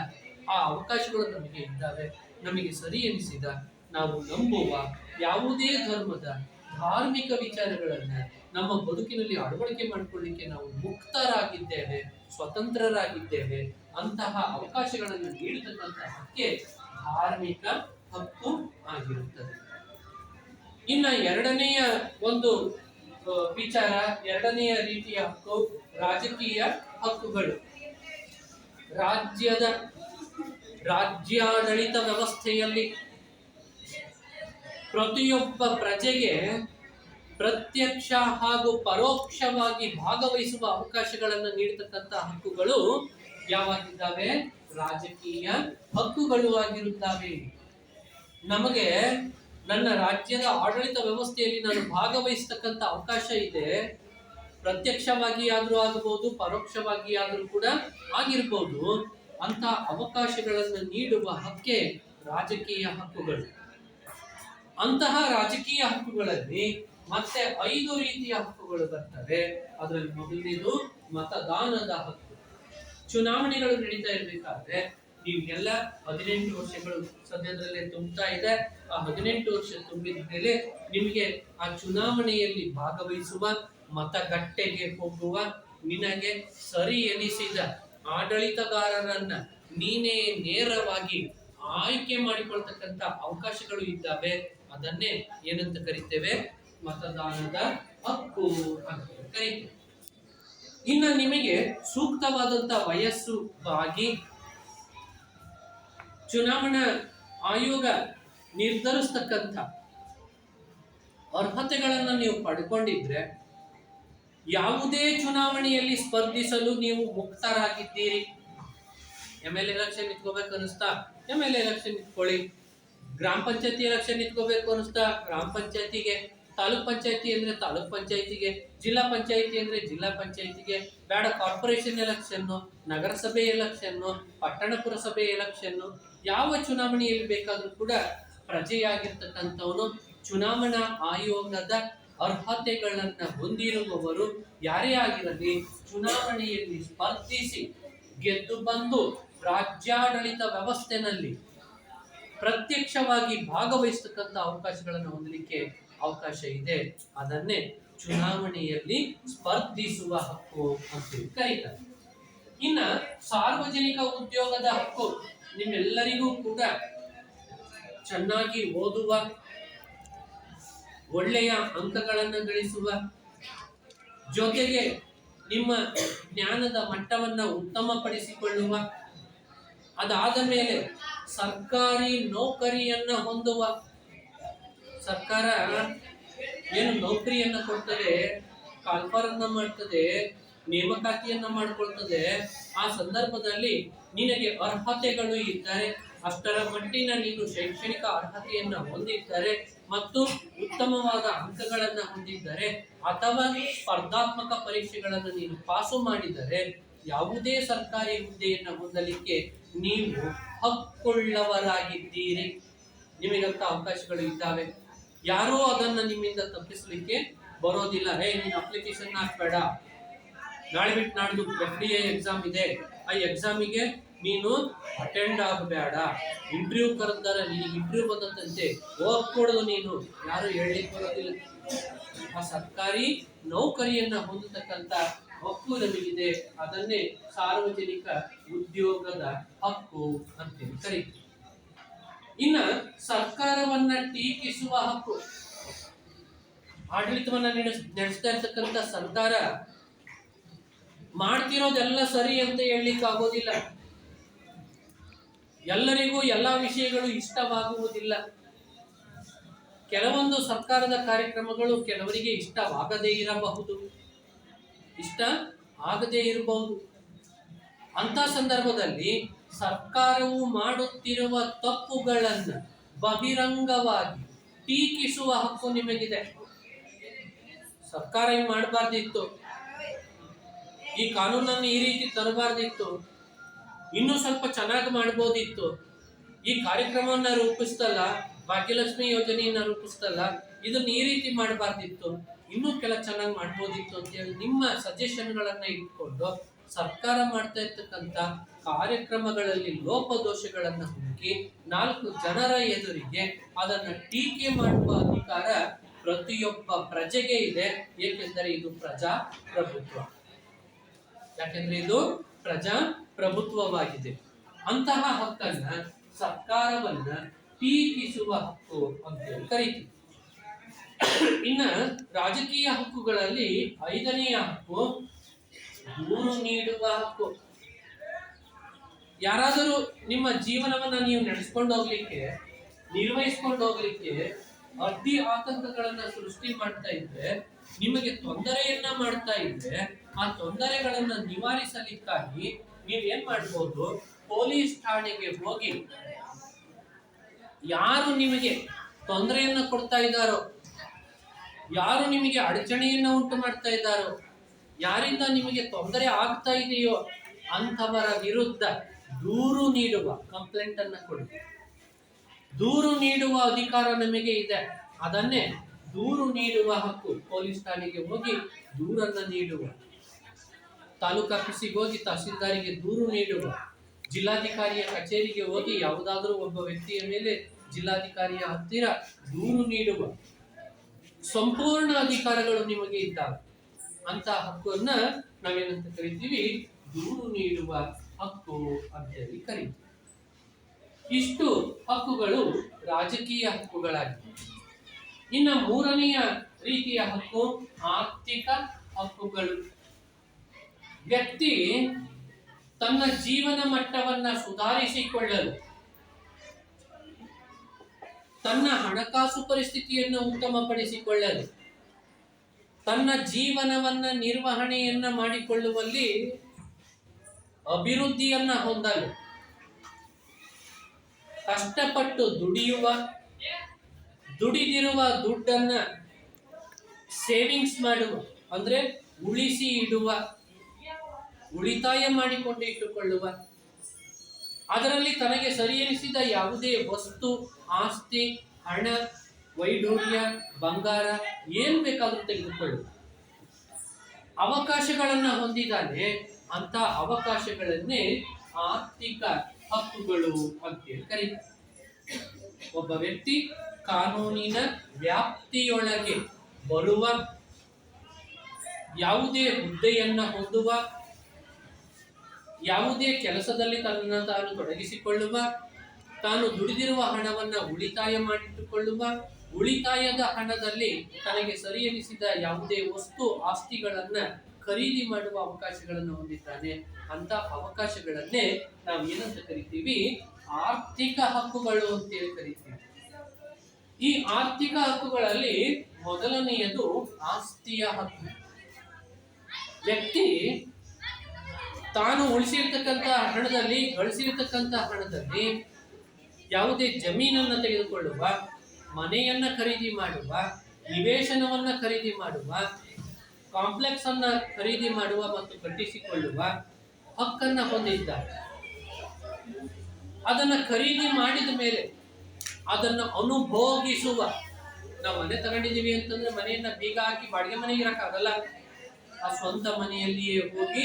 Speaker 1: ಆ ಅವಕಾಶಗಳು ನಮಗೆ ಇದ್ದಾವೆ. ನಮಗೆ ಸರಿ ಎನಿಸಿದ ನಾವು ನಂಬುವ ಯಾವುದೇ ಧರ್ಮದ ಧಾರ್ಮಿಕ ವಿಚಾರಗಳನ್ನ ನಮ್ಮ ಬದುಕಿನಲ್ಲಿ ಅಳವಡಿಕೆ ಮಾಡಿಕೊಳ್ಳಿಕ್ಕೆ ನಾವು ಮುಕ್ತರಾಗಿದ್ದೇವೆ, ಸ್ವತಂತ್ರರಾಗಿದ್ದೇವೆ, ಅಂತಹ ಅವಕಾಶಗಳನ್ನು ನೀಡತಕ್ಕಂಥ ಹಕ್ಕೆ ಧಾರ್ಮಿಕ ಹಕ್ಕು ಆಗಿರುತ್ತದೆ. ಇನ್ನ ಎರಡನೆಯ ಒಂದು ವಿಚಾರ, ಎರಡನೆಯ ರೀತಿಯ ಹಕ್ಕು, ರಾಜಕೀಯ ಹಕ್ಕುಗಳು. ರಾಜ್ಯದ ರಾಜ್ಯಾಡಳಿತ ವ್ಯವಸ್ಥೆಯಲ್ಲಿ ಪ್ರತಿಯೊಬ್ಬ ಪ್ರಜೆಗೆ ಪ್ರತ್ಯಕ್ಷ ಹಾಗೂ ಪರೋಕ್ಷವಾಗಿ ಭಾಗವಹಿಸುವ ಅವಕಾಶಗಳನ್ನು ನೀಡತಕ್ಕಂಥ ಹಕ್ಕುಗಳು ಯಾವಾಗಿದ್ದಾವೆ? ರಾಜಕೀಯ ಹಕ್ಕುಗಳು ಆಗಿರುತ್ತವೆ. ನಮಗೆ ನನ್ನ ರಾಜ್ಯದ ಆಡಳಿತ ವ್ಯವಸ್ಥೆಯಲ್ಲಿ ನಾನು ಭಾಗವಹಿಸ್ತಕ್ಕಂಥ ಅವಕಾಶ ಇದೆ. ಪ್ರತ್ಯಕ್ಷವಾಗಿ ಆದರೂ ಆಗಬಹುದು ಪರೋಕ್ಷವಾಗಿ ಆದರೂ ಕೂಡ ಆಗಿರ್ಬೋದು. ಅಂತ ಅವಕಾಶಗಳನ್ನು ನೀಡುವ ಹಕ್ಕೆ ರಾಜಕೀಯ ಹಕ್ಕುಗಳು. ಅಂತಹ ರಾಜಕೀಯ ಹಕ್ಕುಗಳಲ್ಲಿ ಮತ್ತೆ ಐದು ರೀತಿಯ ಹಕ್ಕುಗಳು ಬರ್ತವೆ. ಅದರಲ್ಲಿ ಮೊದಲನೇದು ಮತದಾನದ ಹಕ್ಕು. ಚುನಾವಣೆಗಳು ನಡೀತಾ ಇರ್ಬೇಕಾದ್ರೆ ನೀವೆಲ್ಲ ಹದಿನೆಂಟು ವರ್ಷಗಳು ಸದ್ಯದಲ್ಲೇ ತುಂಬುತ್ತಾ ಇದೆ. ಆ ಹದಿನೆಂಟು ವರ್ಷ ತುಂಬಿದ ಮೇಲೆ ನಿಮಗೆ ಆ ಚುನಾವಣೆಯಲ್ಲಿ ಭಾಗವಹಿಸುವ ಮತಗಟ್ಟೆಗೆ ಹೋಗುವ ನಿನಗೆ ಸರಿ ಎನಿಸಿದ ಆಡಳಿತಗಾರರನ್ನ ನೀನೇ ನೇರವಾಗಿ ಆಯ್ಕೆ ಮಾಡಿಕೊಳ್ತಕ್ಕಂಥ ಅವಕಾಶಗಳು ಇದ್ದಾವೆ. ಅದನ್ನೇ ಏನಂತ ಕರಿತೇವೆ? ಮತದಾನದ ಹಕ್ಕು ಅಂತ ಕರಿತೇವೆ. ಇನ್ನ ನಿಮಗೆ ಸೂಕ್ತವಾದಂತ ವಯಸ್ಸು ಆಗಿ ಚುನಾವಣಾ ಆಯೋಗ ನಿರ್ಧರಿಸ್ತಕ್ಕಂಥ ಅರ್ಹತೆಗಳನ್ನು ನೀವು ಪಡ್ಕೊಂಡಿದ್ರೆ ಯಾವುದೇ ಚುನಾವಣೆಯಲ್ಲಿ ಸ್ಪರ್ಧಿಸಲು ನೀವು ಮುಕ್ತರಾಗಿದ್ದೀರಿ. ಎಂ ಎಲ್ ಎಲೆಕ್ಷನ್ ನಿಂತ್ಕೋಬೇಕು ಅನಿಸ್ತಾ ಎಂ ಎಲ್ ಎಲೆಕ್ಷನ್ ಇಟ್ಕೊಳ್ಳಿ ಗ್ರಾಮ ಪಂಚಾಯತಿ ಎಲೆಕ್ಷನ್ ಇಟ್ಕೋಬೇಕು ಅನಿಸ್ತಾ ಗ್ರಾಮ ಪಂಚಾಯತಿಗೆ, ತಾಲೂಕ್ ಪಂಚಾಯತಿ ಅಂದ್ರೆ ತಾಲೂಕ್ ಪಂಚಾಯತಿಗೆ, ಜಿಲ್ಲಾ ಪಂಚಾಯತಿ ಅಂದ್ರೆ ಜಿಲ್ಲಾ ಪಂಚಾಯತಿಗೆ, ಬೇಡ ಕಾರ್ಪೊರೇಷನ್ ಎಲೆಕ್ಷನ್ನು ನಗರಸಭೆ ಎಲೆಕ್ಷನ್ನು ಪಟ್ಟಣ ಪುರಸಭೆ ಎಲೆಕ್ಷನ್ನು ಯಾವ ಚುನಾವಣೆಯಲ್ಲಿ ಬೇಕಾದ್ರೂ ಕೂಡ ಪ್ರಜೆಯಾಗಿರ್ತಕ್ಕಂಥವನು ಚುನಾವಣಾ ಆಯೋಗದ ಅರ್ಹತೆಗಳನ್ನ ಹೊಂದಿರುವವರು ಯಾರೇ ಆಗಿರಲಿ ಚುನಾವಣೆಯಲ್ಲಿ ಸ್ಪರ್ಧಿಸಿ ಗೆದ್ದು ಬಂದು ರಾಜ್ಯಾಡಳಿತ ವ್ಯವಸ್ಥೆನಲ್ಲಿ ಪ್ರತ್ಯಕ್ಷವಾಗಿ ಭಾಗವಹಿಸತಕ್ಕಂಥ ಅವಕಾಶಗಳನ್ನು ಹೊಂದಲಿಕ್ಕೆ ಅವಕಾಶ ಇದೆ. ಅದನ್ನೇ ಚುನಾವಣೆಯಲ್ಲಿ ಸ್ಪರ್ಧಿಸುವ ಹಕ್ಕು ಅಂತ ಕರೀತಾರೆ. ಇನ್ನ ಸಾರ್ವಜನಿಕ ಉದ್ಯೋಗದ ಹಕ್ಕು ನಿಮ್ಮೆಲ್ಲರಿಗೂ ಕೂಡ ಚೆನ್ನಾಗಿ ಓದುವ, ಒಳ್ಳೆಯ ಅಂಕಗಳನ್ನು ಗಳಿಸುವ, ಜೊತೆಗೆ ನಿಮ್ಮ ಜ್ಞಾನದ ಮಟ್ಟವನ್ನು ಉತ್ತಮಪಡಿಸಿಕೊಳ್ಳುವ, ಅದಾದ ಮೇಲೆ ಸರ್ಕಾರಿ ನೌಕರಿಯನ್ನು ಹೊಂದುವ. ಸರ್ಕಾರ ಏನು ನೌಕರಿಯನ್ನು ಕೊಡ್ತದೆ, ಕಾಲ್ಫಾರನ್ನ ಮಾಡ್ತದೆ, ನೇಮಕಾತಿಯನ್ನ ಮಾಡ್ಕೊಳ್ತದೆ. ಆ ಸಂದರ್ಭದಲ್ಲಿ ನಿನಗೆ ಅರ್ಹತೆಗಳು ಇದ್ದರೆ, ಅಷ್ಟರ ಮಟ್ಟಿನ ನೀನು ಶೈಕ್ಷಣಿಕ ಅರ್ಹತೆಯನ್ನು ಹೊಂದಿದ್ದರೆ ಮತ್ತು ಉತ್ತಮವಾದ ಅಂಕಗಳನ್ನು ಹೊಂದಿದ್ದರೆ ಅಥವಾ ಸ್ಪರ್ಧಾತ್ಮಕ ಪರೀಕ್ಷೆಗಳನ್ನು ನೀನು ಪಾಸು ಮಾಡಿದರೆ, ಯಾವುದೇ ಸರ್ಕಾರಿ ಹುದ್ದೆಯನ್ನು ಹೊಂದಲಿಕ್ಕೆ ನೀವು ಹಕ್ಕುಳ್ಳವರಾಗಿದ್ದೀರಿ. ನಿಮಗಂತ ಅವಕಾಶಗಳು ಇದ್ದಾವೆ. ಯಾರೂ ಅದನ್ನು ನಿಮ್ಮಿಂದ ತಪ್ಪಿಸಲಿಕ್ಕೆ ಬರೋದಿಲ್ಲ. ಹೇ ನೀನು ಅಪ್ಲಿಕೇಶನ್ ಹಾಕ್ಬೇಡ ನಾಳೆ ಬಿಟ್ಟು ನಾಡ್ದು ಎಫ್ ಡಿ ಎ ಎಕ್ಸಾಮ್ ಇದೆ. ಆ ಎಕ್ಸಾಮಿಗೆ ನೀನು ಅಟೆಂಡ್ ಆಗಬೇಡ. ಇಂಟರ್ವ್ಯೂ ಕರೆದಾರ ನಿನಗೆ ಇಂಟರ್ವ್ಯೂ ಬಂದಂತೆ ಹೋಗ್ಕೊಡೋದು ನೀನು. ಯಾರು ಹೇಳಲಿಕ್ಕೆ ಬರೋದಿಲ್ಲ. ಆ ಸರ್ಕಾರಿ ನೌಕರಿಯನ್ನ ಹೊಂದತಕ್ಕಂತ ಹಕ್ಕು ನಮಗಿದೆ. ಅದನ್ನೇ ಸಾರ್ವಜನಿಕ ಉದ್ಯೋಗದ ಹಕ್ಕು ಅಂತೇಳಿ ಕರೀತೀವಿ. ಇನ್ನ ಸರ್ಕಾರವನ್ನ ಟೀಕಿಸುವ ಹಕ್ಕು. ಆಡಳಿತವನ್ನ ನಡೆಸ್, ನಡೆಸ್ತಾ ಇರ್ತಕ್ಕಂಥ ಸರ್ಕಾರ ಮಾಡ್ತಿರೋದೆಲ್ಲ ಸರಿ ಅಂತ ಹೇಳಲಿಕ್ಕೆ ಆಗೋದಿಲ್ಲ ಎಲ್ಲರಿಗೂ ಎಲ್ಲ ವಿಷಯಗಳು ಇಷ್ಟವಾಗುವುದಿಲ್ಲ. ಕೆಲವೊಂದು ಸರ್ಕಾರದ ಕಾರ್ಯಕ್ರಮಗಳು ಕೆಲವರಿಗೆ ಇಷ್ಟವಾಗದೇ ಇರಬಹುದು. ಇಷ್ಟ ಆಗದೇ ಇರಬಹುದು. ಅಂತ ಸಂದರ್ಭದಲ್ಲಿ ಸರ್ಕಾರವು ಮಾಡುತ್ತಿರುವ ತಪ್ಪುಗಳನ್ನು ಬಹಿರಂಗವಾಗಿ ಟೀಕಿಸುವ ಹಕ್ಕು ನಿಮಗಿದೆ. ಸರ್ಕಾರ ಮಾಡಬಾರ್ದಿತ್ತು. ಈ ಕಾನೂನನ್ನು ಈ ರೀತಿ ತರಬಾರ್ದಿತ್ತು. ಇನ್ನೂ ಸ್ವಲ್ಪ ಚೆನ್ನಾಗಿ ಮಾಡ್ಬೋದಿತ್ತು. ಈ ಕಾರ್ಯಕ್ರಮವನ್ನ ರೂಪಿಸ್ತಲ್ಲ, ಭಾಗ್ಯಲಕ್ಷ್ಮಿ ಯೋಜನೆಯನ್ನ ರೂಪಿಸ್ತಲ್ಲ, ಇದನ್ನ ಈ ರೀತಿ ಮಾಡಬಾರ್ದಿತ್ತು. ಇನ್ನೂ ಕೆಲ ಚೆನ್ನಾಗಿ ಮಾಡ್ಬೋದಿತ್ತು ಅಂತ ಹೇಳಿ ನಿಮ್ಮ ಸಜೆಷನ್ಗಳನ್ನ ಇಟ್ಕೊಂಡು ಸರ್ಕಾರ ಮಾಡ್ತಾ ಇರ್ತಕ್ಕಂಥ ಕಾರ್ಯಕ್ರಮಗಳಲ್ಲಿ ಲೋಪದೋಷಗಳನ್ನ ಹುಡುಕಿ ನಾಲ್ಕು ಜನರ ಎದುರಿಗೆ ಅದನ್ನ ಟೀಕೆ ಮಾಡುವ ಅಧಿಕಾರ ಪ್ರತಿಯೊಬ್ಬ ಪ್ರಜೆಗೆ ಇದೆ. ಏಕೆಂದರೆ ಇದು ಪ್ರಜಾಪ್ರಭುತ್ವ. ಯಾಕೆಂದ್ರೆ ಇದು ಪ್ರಜಾ ಪ್ರಭುತ್ವವಾಗಿದೆ. ಅಂತಹ ಹಕ್ಕನ್ನ ಸರ್ಕಾರವನ್ನ ಟೀಕಿಸುವ ಹಕ್ಕು ಅಂತ ಕರೀತೀವಿ. ಇನ್ನ ರಾಜಕೀಯ ಹಕ್ಕುಗಳಲ್ಲಿ ಐದನೆಯ ಹಕ್ಕು ದೂರು ನೀಡುವ ಹಕ್ಕು. ಯಾರಾದರೂ ನಿಮ್ಮ ಜೀವನವನ್ನ ನೀವು ನಡೆಸ್ಕೊಂಡು ಹೋಗ್ಲಿಕ್ಕೆ, ನಿರ್ವಹಿಸ್ಕೊಂಡು ಹೋಗ್ಲಿಕ್ಕೆ ಅಡ್ಡಿ ಆತಂಕಗಳನ್ನ ಸೃಷ್ಟಿ ಮಾಡ್ತಾ ಇದ್ರೆ, ನಿಮಗೆ ತೊಂದರೆಯನ್ನ ಮಾಡ್ತಾ ಇದ್ರೆ, ಆ ತೊಂದರೆಗಳನ್ನ ನಿವಾರಿಸಲಿಕ್ಕಾಗಿ ನೀವು ಏನ್ ಮಾಡ್ಬೋದು, ಪೊಲೀಸ್ ಠಾಣೆಗೆ ಹೋಗಿ ಯಾರು ನಿಮಗೆ ತೊಂದರೆಯನ್ನ ಕೊಡ್ತಾ ಇದ್ದಾರೋ, ಯಾರು ನಿಮಗೆ ಅಡಚಣೆಯನ್ನ ಉಂಟು ಮಾಡ್ತಾ ಇದ್ದಾರೋ, ಯಾರಿಂದ ನಿಮಗೆ ತೊಂದರೆ ಆಗ್ತಾ ಇದೆಯೋ ಅಂಥವರ ವಿರುದ್ಧ ದೂರು ನೀಡುವ ಕಂಪ್ಲೇಂಟ್ ಅನ್ನ ಕೊಡಿ. ದೂರು ನೀಡುವ ಅಧಿಕಾರ ನಮಗೆ ಇದೆ. ಅದನ್ನೇ ದೂರು ನೀಡುವ ಹಕ್ಕು ಪೊಲೀಸ್ ಠಾಣೆಗೆ ಹೋಗಿ ದೂರನ್ನ ನೀಡುವ. ತಾಲೂಕು ಆಫೀಸಿಗೆ ಹೋಗಿ ತಹಸೀಲ್ದಾರಿಗೆ ದೂರು ನೀಡುವ ಜಿಲ್ಲಾಧಿಕಾರಿಯ ಕಚೇರಿಗೆ ಹೋಗಿ ಯಾವುದಾದರೂ ಒಬ್ಬ ವ್ಯಕ್ತಿಯ ಮೇಲೆ ಜಿಲ್ಲಾಧಿಕಾರಿಯ ಹತ್ತಿರ ದೂರು ನೀಡುವ ಸಂಪೂರ್ಣ ಅಧಿಕಾರಗಳು ನಿಮಗೆ ಇದ್ದಾವೆ. ಅಂತ ಹಕ್ಕನ್ನ ನಾವೇನಂತ ಕರಿತೀವಿ? ದೂರು ನೀಡುವ ಹಕ್ಕು ಅಂತ ಹೇಳಿ ಕರಿತೀವಿ. ಇಷ್ಟು ಹಕ್ಕುಗಳು ರಾಜಕೀಯ ಹಕ್ಕುಗಳಾಗಿವೆ. ಇನ್ನು ಮೂರನೆಯ ರೀತಿಯ ಹಕ್ಕು ಆರ್ಥಿಕ ಹಕ್ಕುಗಳು. ವ್ಯಕ್ತಿ ತನ್ನ ಜೀವನ ಮಟ್ಟವನ್ನ ಸುಧಾರಿಸಿಕೊಳ್ಳಲು, ತನ್ನ ಹಣಕಾಸು ಪರಿಸ್ಥಿತಿಯನ್ನು ಉತ್ತಮಪಡಿಸಿಕೊಳ್ಳಲು, ತನ್ನ ಜೀವನವನ್ನ ನಿರ್ವಹಣೆಯನ್ನ ಮಾಡಿಕೊಳ್ಳುವಲ್ಲಿ ಅಭಿವೃದ್ಧಿಯನ್ನ ಹೊಂದಲು, ಕಷ್ಟಪಟ್ಟು ದುಡಿಯುವ, ದುಡಿದಿರುವ ದುಡ್ಡನ್ನ ಸೇವಿಂಗ್ಸ್ ಮಾಡುವ, ಅಂದ್ರೆ ಉಳಿಸಿ ಇಡುವ ಉಳಿತಾಯ ಮಾಡಿಕೊಂಡು ಇಟ್ಟುಕೊಳ್ಳುವ. ಅದರಲ್ಲಿ ತನಗೆ ಸರಿ ಎನಿಸಿದ ಯಾವುದೇ ವಸ್ತು, ಆಸ್ತಿ, ಹಣ, ವೈಢೂರ್ಯ, ಬಂಗಾರ ಏನು ಬೇಕಾದರೂ ತೆಗೆದುಕೊಳ್ಳುವ. ಅವಕಾಶಗಳನ್ನ ಹೊಂದಿದ್ದಾನೆ ಅಂತ ಅವಕಾಶಗಳನ್ನೇ ಆರ್ಥಿಕ ಹಕ್ಕುಗಳು ಅಂತೇಳಿ ಕರೀತಾರೆ. ಒಬ್ಬ ವ್ಯಕ್ತಿ ಕಾನೂನಿನ ವ್ಯಾಪ್ತಿಯೊಳಗೆ ಬರುವ ಯಾವುದೇ ಹುದ್ದೆಯನ್ನ ಹೊಂದುವ ಯಾವುದೇ ಕೆಲಸದಲ್ಲಿ ತನ್ನ ತಾನು ತೊಡಗಿಸಿಕೊಳ್ಳುವ, ತಾನು ದುಡಿದಿರುವ ಹಣವನ್ನ ಉಳಿತಾಯ ಮಾಡಿಟ್ಟುಕೊಳ್ಳುವ, ಉಳಿತಾಯದ ಹಣದಲ್ಲಿ ತನಗೆ ಸರಿ ಯಾವುದೇ ವಸ್ತು, ಆಸ್ತಿಗಳನ್ನ ಖರೀದಿ ಮಾಡುವ ಅವಕಾಶಗಳನ್ನು ಹೊಂದಿದ್ದಾನೆ. ಅಂತ ಅವಕಾಶಗಳನ್ನೇ ನಾವು ಏನಂತ ಕರಿತೀವಿ? ಆರ್ಥಿಕ ಹಕ್ಕುಗಳು ಅಂತೇಳಿ ಕರಿತೀವಿ. ಈ ಆರ್ಥಿಕ ಹಕ್ಕುಗಳಲ್ಲಿ ಮೊದಲನೆಯದು ಆಸ್ತಿಯ ಹಕ್ಕು. ವ್ಯಕ್ತಿ ತಾನು ಉಳಿಸಿರ್ತಕ್ಕಂಥ ಹಣದಲ್ಲಿ, ಗಳಿಸಿರ್ತಕ್ಕಂಥ ಹಣದಲ್ಲಿ ಯಾವುದೇ ಜಮೀನನ್ನ ತೆಗೆದುಕೊಳ್ಳುವ, ಮನೆಯನ್ನ ಖರೀದಿ ಮಾಡುವ, ನಿವೇಶನವನ್ನ ಖರೀದಿ ಮಾಡುವ ಕಾಂಪ್ಲೆಕ್ಸ್ ಅನ್ನ ಖರೀದಿ ಮಾಡುವ ಮತ್ತು ಕಟ್ಟಿಸಿಕೊಳ್ಳುವ ಹಕ್ಕನ್ನ ಹೊಂದಿದ್ದಾರೆ. ಅದನ್ನ ಖರೀದಿ ಮಾಡಿದ ಮೇಲೆ ಅದನ್ನು ಅನುಭೋಗಿಸುವ. ನಾವು ಮನೆ ತಗೊಂಡಿದ್ದೀವಿ ಅಂತಂದ್ರೆ ಮನೆಯನ್ನ ಬೀಗ ಹಾಕಿ ಬಾಡಿಗೆ ಮನೆಗೆ ಇರಕ್ಕಾಗಲ್ಲ. ಆ ಸ್ವಂತ ಮನೆಯಲ್ಲಿಯೇ ಹೋಗಿ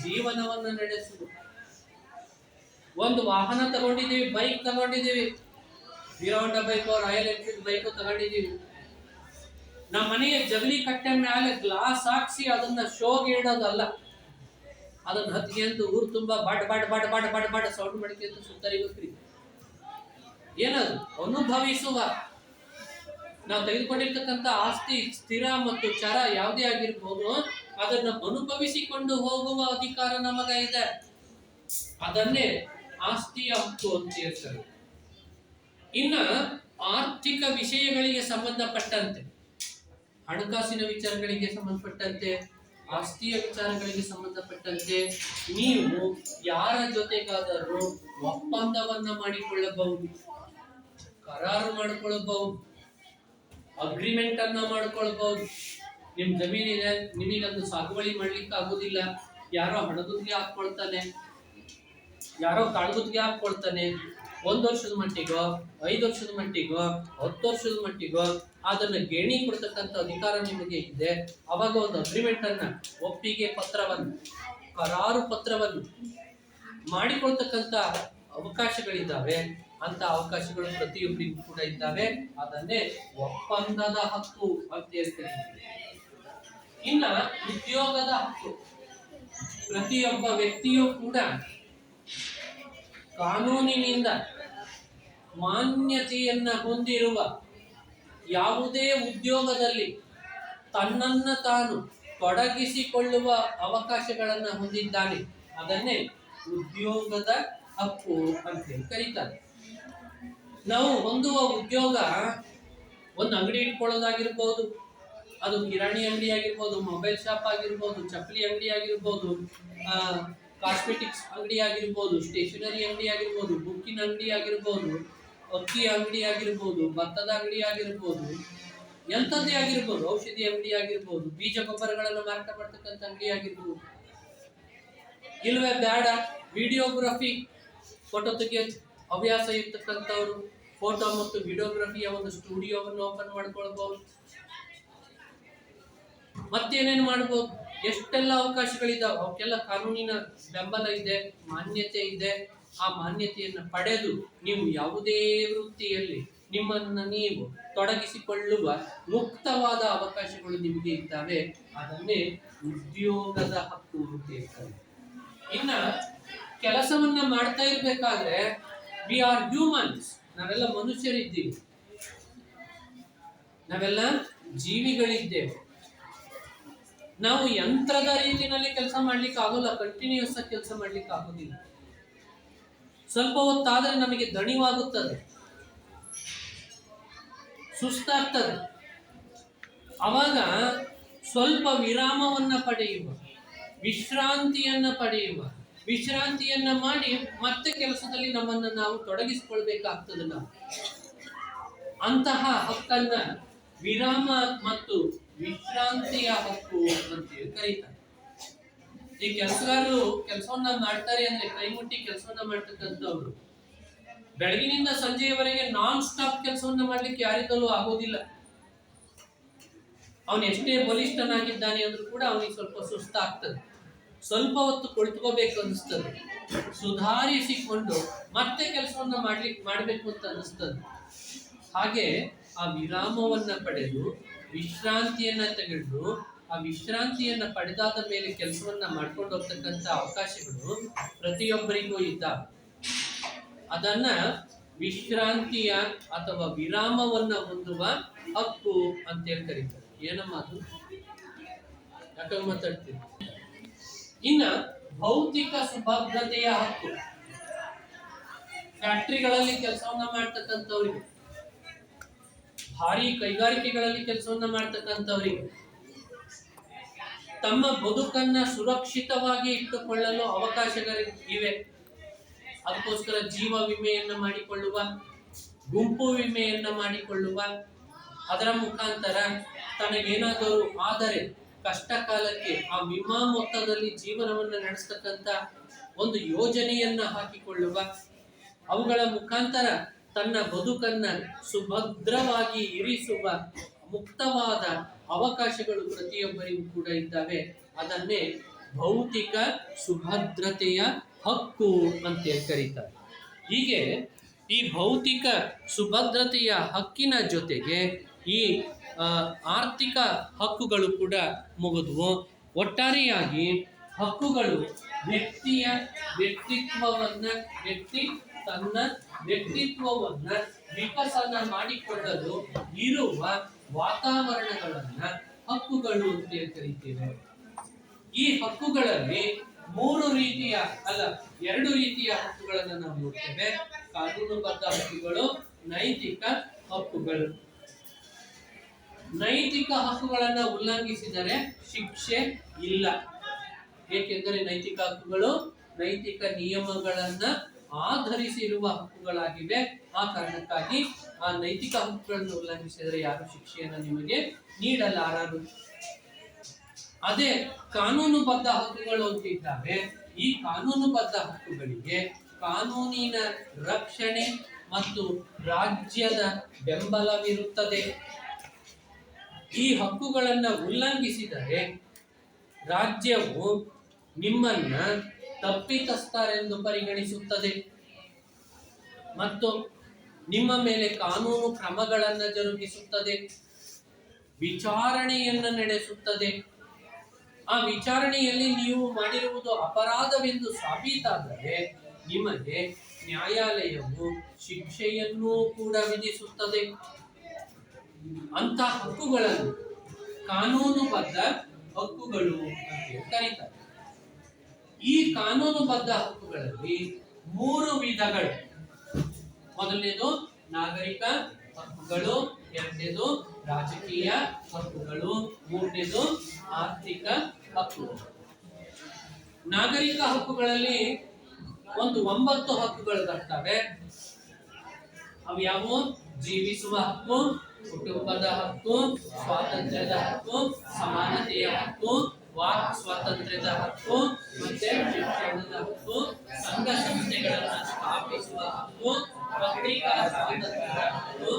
Speaker 1: ಜೀವನವನ್ನ ನಡೆಸುವುದು. ಒಂದು ವಾಹನ ತಗೊಂಡಿದ್ದೀವಿ ಬೈಕ್ ತಗೊಂಡಿದ್ದೀವಿ. Hero Honda bike Royal Enfield bike ತಗೊಂಡಿದ್ದೀವಿ. ನಮ್ಮ ಮನೆಯ ಜಗಲಿ ಕಟ್ಟೆ ಮೇಲೆ ಗ್ಲಾಸ್ ಹಾಕ್ಸಿ ಅದನ್ನ ಶೋಗೆ ಇಡೋದಲ್ಲ. ಅದನ್ನ ಹತ್ಕೊಂಡು ಊರು ತುಂಬಾ ಬಾಡ್ ಬಾಡ್ ಬಾಡ್ ಬಾಡ್ ಬಾಡ್ ಬಾಡ್ ಸೌಂಡ್ ಮಾಡ್ಕೊಂತ ಸುತ್ತರಿಗೋಕ್ರಿ ಏನದು? ಅನುಭವಿಸುವ. ನಾವು ತೆಗೆದುಕೊಂಡಿರ್ತಕ್ಕಂಥ ಆಸ್ತಿ ಸ್ಥಿರ ಮತ್ತು ಚರ ಯಾವುದೇ ಆಗಿರ್ಬೋದು. ಅದನ್ನ ಅನುಭವಿಸಿಕೊಂಡು ಹೋಗುವ ಅಧಿಕಾರ ನಮಗ ಇದೆ. ಅದನ್ನೇ ಆಸ್ತಿಯ ಹಕ್ಕು ಅಂತ ಹೇಳ್ತಾರೆ. ಇನ್ನ ಆರ್ಥಿಕ ವಿಷಯಗಳಿಗೆ ಸಂಬಂಧಪಟ್ಟಂತೆ, ಹಣಕಾಸಿನ ವಿಚಾರಗಳಿಗೆ ಸಂಬಂಧಪಟ್ಟಂತೆ, ಆಸ್ತಿಯ ವಿಚಾರಗಳಿಗೆ ಸಂಬಂಧಪಟ್ಟಂತೆ ನೀವು ಯಾರ ಜೊತೆಗಾದರೂ ಒಪ್ಪಂದವನ್ನ ಮಾಡಿಕೊಳ್ಳಬಹುದು, ಕರಾರು ಮಾಡಿಕೊಳ್ಳಬಹುದು ಅಗ್ರಿಮೆಂಟ್ ಅನ್ನ ಮಾಡ್ಕೊಳ್ಬಹುದು. ನಿಮ್ ಜಮೀನಿದೆ ನಿಮಗಂದು ಸಾಗುವಳಿ ಮಾಡ್ಲಿಕ್ಕೆ ಆಗುದಿಲ್ಲ. ಯಾರೋ ಹಣದುದ್ಗೆ ಹಾಕೊಳ್ತಾನೆ ಯಾರೋ ಕಾಳ್ಗುದ್ಗೆ ಹಾಕೊಳ್ತಾನೆ ಒಂದ್ ವರ್ಷದ ಮಟ್ಟಿಗೋ, ಐದು ವರ್ಷದ ಮಟ್ಟಿಗೋ, ಹತ್ತು ವರ್ಷದ ಮಟ್ಟಿಗೋ ಅದನ್ನ ಗೇಣಿ ಕೊಡ್ತಕ್ಕಂಥ ಅಧಿಕಾರ ನಿಮಗೆ ಇದೆ. ಅವಾಗ ಒಂದು ಅಗ್ರಿಮೆಂಟ್ ಅನ್ನ ಒಪ್ಪಿಗೆ ಪತ್ರವನ್ನು, ಕರಾರು ಪತ್ರವನ್ನು ಮಾಡಿಕೊಳ್ತಕ್ಕಂಥ ಅವಕಾಶಗಳಿದ್ದಾವೆ. ಅಂತ ಅವಕಾಶಗಳು ಪ್ರತಿಯೊಬ್ಬರಿಗೂ ಕೂಡ ಇದ್ದಾವೆ. ಅದನ್ನೇ ಒಪ್ಪಂದದ ಹಕ್ಕು ಅಂತ ಹೇಳ್ತಾರೆ ಇನ್ನ ಉದ್ಯೋಗದ ಹಕ್ಕು. ಪ್ರತಿಯೊಬ್ಬ ವ್ಯಕ್ತಿಯೂ ಕೂಡ ಕಾನೂನಿನಿಂದ ಮಾನ್ಯತೆಯನ್ನ ಹೊಂದಿರುವ ಯಾವುದೇ ಉದ್ಯೋಗದಲ್ಲಿ ತನ್ನನ್ನ ತಾನು ತೊಡಗಿಸಿಕೊಳ್ಳುವ ಅವಕಾಶಗಳನ್ನ ಹೊಂದಿದ್ದಾನೆ, ಅದನ್ನೇ ಉದ್ಯೋಗದ ಹಕ್ಕು ಅಂತ ಹೇಳಿ ಕರೀತಾರೆ. ನಾವು ಹೊಂದುವ ಉದ್ಯೋಗ ಒಂದು ಅಂಗಡಿ ಇಟ್ಕೊಳ್ಳೋದಾಗಿರ್ಬೋದು ಅದು ಕಿರಾಣಿ ಅಂಗಡಿ ಆಗಿರ್ಬೋದು ಮೊಬೈಲ್ ಶಾಪ್ ಆಗಿರ್ಬೋದು, ಚಪ್ಪಲಿ ಅಂಗಡಿ ಆಗಿರ್ಬೋದು ಕಾಸ್ಮೆಟಿಕ್ಸ್ ಅಂಗಡಿ ಆಗಿರ್ಬೋದು ಸ್ಟೇಷನರಿ ಅಂಗಡಿ ಆಗಿರ್ಬೋದು ಬುಕ್ಕಿನ ಅಂಗಡಿ ಆಗಿರ್ಬೋದು, ಅಕ್ಕಿ ಅಂಗಡಿ ಆಗಿರ್ಬೋದು, ಭತ್ತದ ಅಂಗಡಿ ಆಗಿರ್ಬೋದು, ಎಂಥದ್ದೇ ಆಗಿರ್ಬೋದು, ಔಷಧಿ ಅಂಗಡಿ ಆಗಿರ್ಬೋದು ಬೀಜ ಗೊಬ್ಬರಗಳನ್ನು ಮಾರಾಟ ಮಾಡ್ತಕ್ಕಂಥ ಅಂಗಡಿ ಆಗಿರ್ಬೋದು. ಇಲ್ವೇ ಬೇಡ ವಿಡಿಯೋಗ್ರಫಿ ಫೋಟೋ ತೆಗೆಯೋದು ಹವ್ಯಾಸ ಇರ್ತಕ್ಕಂಥವ್ರು ಫೋಟೋ ಮತ್ತು ವಿಡಿಯೋಗ್ರಫಿಯ ಒಂದು ಸ್ಟುಡಿಯೋವನ್ನು ಓಪನ್ ಮಾಡ್ಕೊಳ್ಬಹುದು. ಮತ್ತೇನೇನು ಮಾಡ್ಬೋದು? ಎಷ್ಟೆಲ್ಲ ಅವಕಾಶಗಳಿದಾವೆ? ಅವಕ್ಕೆಲ್ಲ ಕಾನೂನಿನ ಬೆಂಬಲ ಇದೆ, ಮಾನ್ಯತೆ ಇದೆ. ಆ ಮಾನ್ಯತೆಯನ್ನು ಪಡೆದು ನೀವು ಯಾವುದೇ ವೃತ್ತಿಯಲ್ಲಿ ನಿಮ್ಮನ್ನು ನೀವು ತೊಡಗಿಸಿಕೊಳ್ಳುವ ಮುಕ್ತವಾದ ಅವಕಾಶಗಳು ನಿಮಗೆ ಇದ್ದಾವೆ. ಅದನ್ನೇ ಉದ್ಯೋಗದ ಹಕ್ಕು ಅಂತ ಹೇಳ್ತಾರೆ. ಇನ್ನ ಕೆಲಸವನ್ನ ಮಾಡ್ತಾ ಇರ್ಬೇಕಾದ್ರೆ ವಿ ಆರ್ ಹ್ಯೂಮನ್ಸ್ ನಾವೆಲ್ಲ ಮನುಷ್ಯರಿದ್ದೀವಿ. ನಾವೆಲ್ಲ ಜೀವಿಗಳಿದ್ದೇವೆ. ನಾವು ಯಂತ್ರದ ರೀತಿಯಲ್ಲಿ ಕೆಲಸ ಮಾಡ್ಲಿಕ್ಕೆ ಆಗೋಲ್ಲ ಕಂಟಿನ್ಯೂಸ್ ಆಗಿ ಕೆಲಸ ಮಾಡ್ಲಿಕ್ಕೆ ಆಗೋದಿಲ್ಲ. ಸ್ವಲ್ಪ ಹೊತ್ತಾದ್ರೆ ನಮಗೆ ದಣಿವಾಗುತ್ತದೆ. ಸುಸ್ತಾಗ್ತದೆ. ಅವಾಗ ಸ್ವಲ್ಪ ವಿರಾಮವನ್ನ ಪಡೆಯುವ, ವಿಶ್ರಾಂತಿಯನ್ನ ಪಡೆಯುವ, ವಿಶ್ರಾಂತಿಯನ್ನ ಮಾಡಿ ಮತ್ತೆ ಕೆಲಸದಲ್ಲಿ ನಮ್ಮನ್ನ ನಾವು ತೊಡಗಿಸಿಕೊಳ್ಬೇಕಾಗ್ತದೆ ನಾವು ಅಂತಹ ಹಕ್ಕನ್ನ ವಿರಾಮ ಮತ್ತು ವಿಶ್ರಾಂತಿಯ ಹಕ್ಕು ಅಂತೇಳಿ ಕರೀತಾರೆ. ಈ ಕೆಲಸಗಾರರು ಕೆಲಸವನ್ನ ಮಾಡ್ತಾರೆ ಅಂದ್ರೆ ಕೈಮುಟ್ಟಿ ಕೆಲಸವನ್ನ ಮಾಡ್ತಕ್ಕಂಥವ್ರು. ಬೆಳಗಿನಿಂದ ಸಂಜೆಯವರೆಗೆ ನಾನ್ ಸ್ಟಾಪ್ ಕೆಲಸವನ್ನ ಮಾಡ್ಲಿಕ್ಕೆ ಯಾರಿಂದಲೂ ಆಗೋದಿಲ್ಲ. ಅವನು ಎಷ್ಟೇ ಬಲಿಷ್ಠನಾಗಿದ್ದಾನೆ ಅಂದ್ರೂ ಕೂಡ ಅವನಿಗೆ ಸ್ವಲ್ಪ ಸುಸ್ತಾಗ್ತದೆ ಸ್ವಲ್ಪ ಹೊತ್ತು ಕುಳಿತುಕೋಬೇಕು ಅನಿಸ್ತದೆ ಸುಧಾರಿಸಿಕೊಂಡು ಮತ್ತೆ ಕೆಲಸವನ್ನ ಮಾಡ್ಲಿಕ್ಕೆ ಮಾಡ್ಬೇಕು ಅಂತ ಅನಿಸ್ತದೆ ಹಾಗೆ ಆ ವಿರಾಮವನ್ನ ಪಡೆದು ವಿಶ್ರಾಂತಿಯನ್ನ ತೆಗೆದು ಆ ವಿಶ್ರಾಂತಿಯನ್ನ ಪಡೆದಾದ ಮೇಲೆ ಕೆಲಸವನ್ನ ಮಾಡ್ಕೊಂಡು ಹೋಗ್ತಕ್ಕಂಥ ಅವಕಾಶಗಳು ಪ್ರತಿಯೊಬ್ಬರಿಗೂ ಇದ್ದಾವೆ ಅದನ್ನ ವಿಶ್ರಾಂತಿಯ ಅಥವಾ ವಿರಾಮವನ್ನ ಹೊಂದುವ ಹಕ್ಕು ಅಂತೇಳಿ ಕರೀತಾರೆ. ಏನಮ್ಮ ಅದು? ಯಾಕಂದ್ರೆ ಮಾತಾಡ್ತೀವಿ ಇನ್ನ ಭೌತಿಕ ಸುಭದ್ರತೆಯ ಹಕ್ಕು. ಫ್ಯಾಕ್ಟ್ರಿಗಳಲ್ಲಿ ಕೆಲಸವನ್ನ ಮಾಡ್ತಕ್ಕಂಥವ್ರಿಗೆ. ಭಾರಿ ಕೈಗಾರಿಕೆಗಳಲ್ಲಿ ಕೆಲಸವನ್ನ ಮಾಡ್ತಕ್ಕಂಥವ್ರಿಗೆ. ತಮ್ಮ ಬದುಕನ್ನ ಸುರಕ್ಷಿತವಾಗಿ ಇಟ್ಟುಕೊಳ್ಳಲು ಅವಕಾಶಗಳು ಇವೆ ಅದಕ್ಕೋಸ್ಕರ ಜೀವ ವಿಮೆಯನ್ನ ಮಾಡಿಕೊಳ್ಳುವ, ಗುಂಪು ವಿಮೆಯನ್ನ ಮಾಡಿಕೊಳ್ಳುವ, ಅದರ ಮುಖಾಂತರ ತನಗೇನಾದರೂ ಆದರೆ ಕಷ್ಟ ಕಾಲಕ್ಕೆ ಆ ವಿಮಾ ಮೊತ್ತದಲ್ಲಿ ಜೀವನವನ್ನು ನಡೆಸ್ತಕ್ಕಂಥ ಒಂದು ಯೋಜನೆಯನ್ನ ಹಾಕಿಕೊಳ್ಳುವ, ಅವುಗಳ ಮುಖಾಂತರ ತನ್ನ ಬದುಕನ್ನು ಸುಭದ್ರವಾಗಿ ಇರಿಸುವ ಮುಕ್ತವಾದ ಅವಕಾಶಗಳು ಪ್ರತಿಯೊಬ್ಬರಿಗೂ ಕೂಡ ಇದ್ದಾವೆ. ಅದನ್ನೇ ಭೌತಿಕ ಸುಭದ್ರತೆಯ ಹಕ್ಕು ಅಂತೇಳಿ ಕರೀತಾರೆ. ಹೀಗೆ ಈ ಭೌತಿಕ ಸುಭದ್ರತೆಯ ಹಕ್ಕಿನ ಜೊತೆಗೆ ಈ ಆರ್ಥಿಕ ಹಕ್ಕುಗಳು ಕೂಡ ಮುಗಿದ್ವು. ಒಟ್ಟಾರೆಯಾಗಿ ಹಕ್ಕುಗಳು ವ್ಯಕ್ತಿಯ ವ್ಯಕ್ತಿತ್ವವನ್ನು, ವ್ಯಕ್ತಿ ತನ್ನ ವ್ಯಕ್ತಿತ್ವವನ್ನ ವಿಕಸನ ಮಾಡಿಕೊಳ್ಳಲು ಇರುವ ವಾತಾವರಣಗಳನ್ನ ಹಕ್ಕುಗಳು ಅಂತ ಕರಿತೇವೆ ಈ ಹಕ್ಕುಗಳಲ್ಲಿ ಮೂರು ರೀತಿಯ ಅಲ್ಲ, ಎರಡು ರೀತಿಯ ಹಕ್ಕುಗಳನ್ನು ನಾವು ನೋಡ್ತೇವೆ. ಕಾನೂನುಬದ್ಧ ಹಕ್ಕುಗಳು, ನೈತಿಕ ಹಕ್ಕುಗಳು. ನೈತಿಕ ಹಕ್ಕುಗಳನ್ನ ಉಲ್ಲಂಘಿಸಿದರೆ ಶಿಕ್ಷೆ ಇಲ್ಲ. ಏಕೆಂದರೆ ನೈತಿಕ ಹಕ್ಕುಗಳು ನೈತಿಕ ನಿಯಮಗಳನ್ನ ಆಧರಿಸಿರುವ ಹಕ್ಕುಗಳಾಗಿವೆ. ಆ ಕಾರಣಕ್ಕಾಗಿ ಆ ನೈತಿಕ ಹಕ್ಕುಗಳನ್ನು ಉಲ್ಲಂಘಿಸಿದರೆ ಯಾರು ಶಿಕ್ಷೆಯನ್ನು ನಿಮಗೆ ನೀಡಲಾರರು? ಅದೇ ಕಾನೂನುಬದ್ಧ ಹಕ್ಕುಗಳು ಅಂತ ಇದ್ದಾವೆ ಈ ಕಾನೂನುಬದ್ಧ ಹಕ್ಕುಗಳಿಗೆ ಕಾನೂನಿನ ರಕ್ಷಣೆ ಮತ್ತು ರಾಜ್ಯದ ಬೆಂಬಲವಿರುತ್ತದೆ. ಈ ಹಕ್ಕುಗಳನ್ನು ಉಲ್ಲಂಘಿಸಿದರೆ ರಾಜ್ಯವು ನಿಮ್ಮನ್ನ ತಪ್ಪಿತಸ್ಥರೆಂದು ಪರಿಗಣಿಸುತ್ತದೆ. ಮತ್ತು ನಿಮ್ಮ ಮೇಲೆ ಕಾನೂನು ಕ್ರಮಗಳನ್ನು ಜರುಗಿಸುತ್ತದೆ. ವಿಚಾರಣೆಯನ್ನು ನಡೆಸುತ್ತದೆ. ಆ ವಿಚಾರಣೆಯಲ್ಲಿ ನೀವು ಮಾಡಿರುವುದು ಅಪರಾಧವೆಂದು ಸಾಬೀತಾದರೆ ನಿಮಗೆ ನ್ಯಾಯಾಲಯವು ಶಿಕ್ಷೆಯನ್ನೂ ಕೂಡ ವಿಧಿಸುತ್ತದೆ. ಅಂತ ಹಕ್ಕುಗಳನ್ನು ಕಾನೂನುಬದ್ಧ ಹಕ್ಕುಗಳು ಅಂತ ಕರೀತಾರೆ. ಈ ಕಾನೂನುಬದ್ಧ ಹಕ್ಕುಗಳಲ್ಲಿ ಮೂರು ವಿಧಗಳು. ಮೊದಲನೇದು ನಾಗರಿಕ ಹಕ್ಕುಗಳು, ಎರಡನೇದು ರಾಜಕೀಯ ಹಕ್ಕುಗಳು, ಮೂರನೇದು ಆರ್ಥಿಕ ಹಕ್ಕುಗಳು. ನಾಗರಿಕ ಹಕ್ಕುಗಳಲ್ಲಿ ಒಂದು ಒಂಬತ್ತು ಹಕ್ಕುಗಳು ಬರ್ತವೆ. ಅವು ಯಾವುವು? ಜೀವಿಸುವ ಹಕ್ಕು, ಕುಟುಂಬದ ಹಕ್ಕು, ಸ್ವಾತಂತ್ರ್ಯದ ಹಕ್ಕು, ಸಮಾನತೆಯ ಹಕ್ಕು ವಾಕ್ ಸ್ವಾತಂತ್ರ್ಯದ ಹಕ್ಕು ಮತ್ತೆ ಹಕ್ಕು ಸಂಘ ಸಂಸ್ಥೆಗಳನ್ನು ಸ್ಥಾಪಿಸುವ ಹಕ್ಕು ಪತ್ರಿಕಾ ಸ್ವಾತಂತ್ರ್ಯದ ಹಕ್ಕು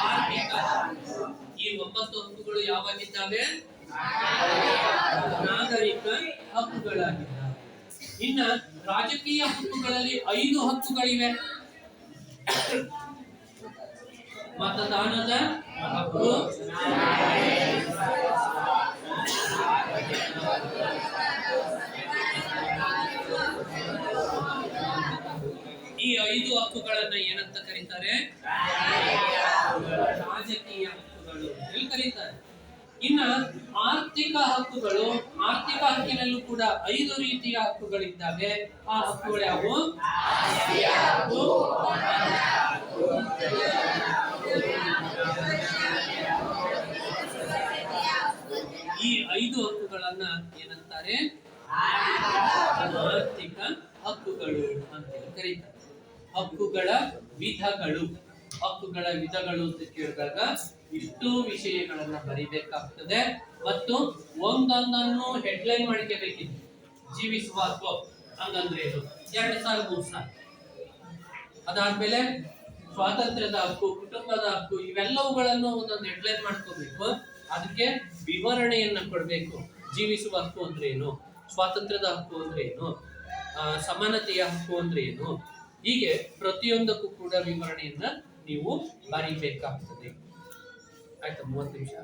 Speaker 1: ಆರ್ಥಿಕ ಈ ಒಂಬತ್ತು ಹಕ್ಕುಗಳು ಯಾವಾಗಿದ್ದಾವೆ? ನಾಗರಿಕ ಹಕ್ಕುಗಳಾಗಿದ್ದಾವೆ. ಇನ್ನ ರಾಜಕೀಯ ಹಕ್ಕುಗಳಲ್ಲಿ ಐದು ಹಕ್ಕುಗಳಿವೆ. ಮತದಾನದ ಹಕ್ಕು. ಐದು ಹಕ್ಕುಗಳನ್ನ ಏನಂತ ಕರೀತಾರೆ? ರಾಜಕೀಯ ಹಕ್ಕುಗಳು. ಅಂತ ಕರೀತಾರೆ. ಇನ್ನ ಆರ್ಥಿಕ ಹಕ್ಕುಗಳು, ಆರ್ಥಿಕ ಹಕ್ಕಿನಲ್ಲೂ ಕೂಡ ಐದು ರೀತಿಯ ಹಕ್ಕುಗಳಿದ್ದಾವೆ. ಆ ಹಕ್ಕುಗಳು ಯಾವುವು? ಈ ಐದು ಹಕ್ಕುಗಳನ್ನ ಏನಂತಾರೆ? ಆರ್ಥಿಕ ಹಕ್ಕುಗಳು ಅಂತ ಕರೀತಾರೆ. ಹಕ್ಕುಗಳ ವಿಧಗಳು. ಹಕ್ಕುಗಳ ವಿಧಗಳು ಅಂತ ಕೇಳಿದಾಗ ಇಷ್ಟು ವಿಷಯಗಳನ್ನ ಬರಿಬೇಕಾಗ್ತದೆ. ಮತ್ತು ಒಂದೊಂದನ್ನು ಹೆಡ್ಲೈನ್ ಮಾಡ್ಕೋಬೇಕಿತ್ತು. ಜೀವಿಸುವ ಹಕ್ಕು ಹಂಗಂದ್ರೆ ಇದು. ಎರಡು ಸಾವಿರ ಮೂರು ಸಾಲ. ಅದಾದ್ಮೇಲೆ ಸ್ವಾತಂತ್ರ್ಯದ ಹಕ್ಕು, ಕುಟುಂಬದ ಹಕ್ಕು, ಇವೆಲ್ಲವುಗಳನ್ನು ಒಂದೊಂದು ಹೆಡ್ಲೈನ್ ಮಾಡ್ಕೋಬೇಕು. ಅದಕ್ಕೆ ವಿವರಣೆಯನ್ನ ಕೊಡಬೇಕು. ಜೀವಿಸುವ ಹಕ್ಕು ಅಂದ್ರೆ ಏನು? ಸ್ವಾತಂತ್ರ್ಯದ ಹಕ್ಕು ಅಂದ್ರೆ ಏನು? ಸಮಾನತೆಯ ಹಕ್ಕು ಅಂದ್ರೆ ಏನು? ಹೀಗೆ ಪ್ರತಿಯೊಂದಕ್ಕೂ ಕೂಡ ವಿವರಣೆಯನ್ನ ನೀವು ಬರೀಬೇಕಾಗ್ತದೆ. ಆಯ್ತಾ ಮೂವತ್ತು ನಿಮಿಷ?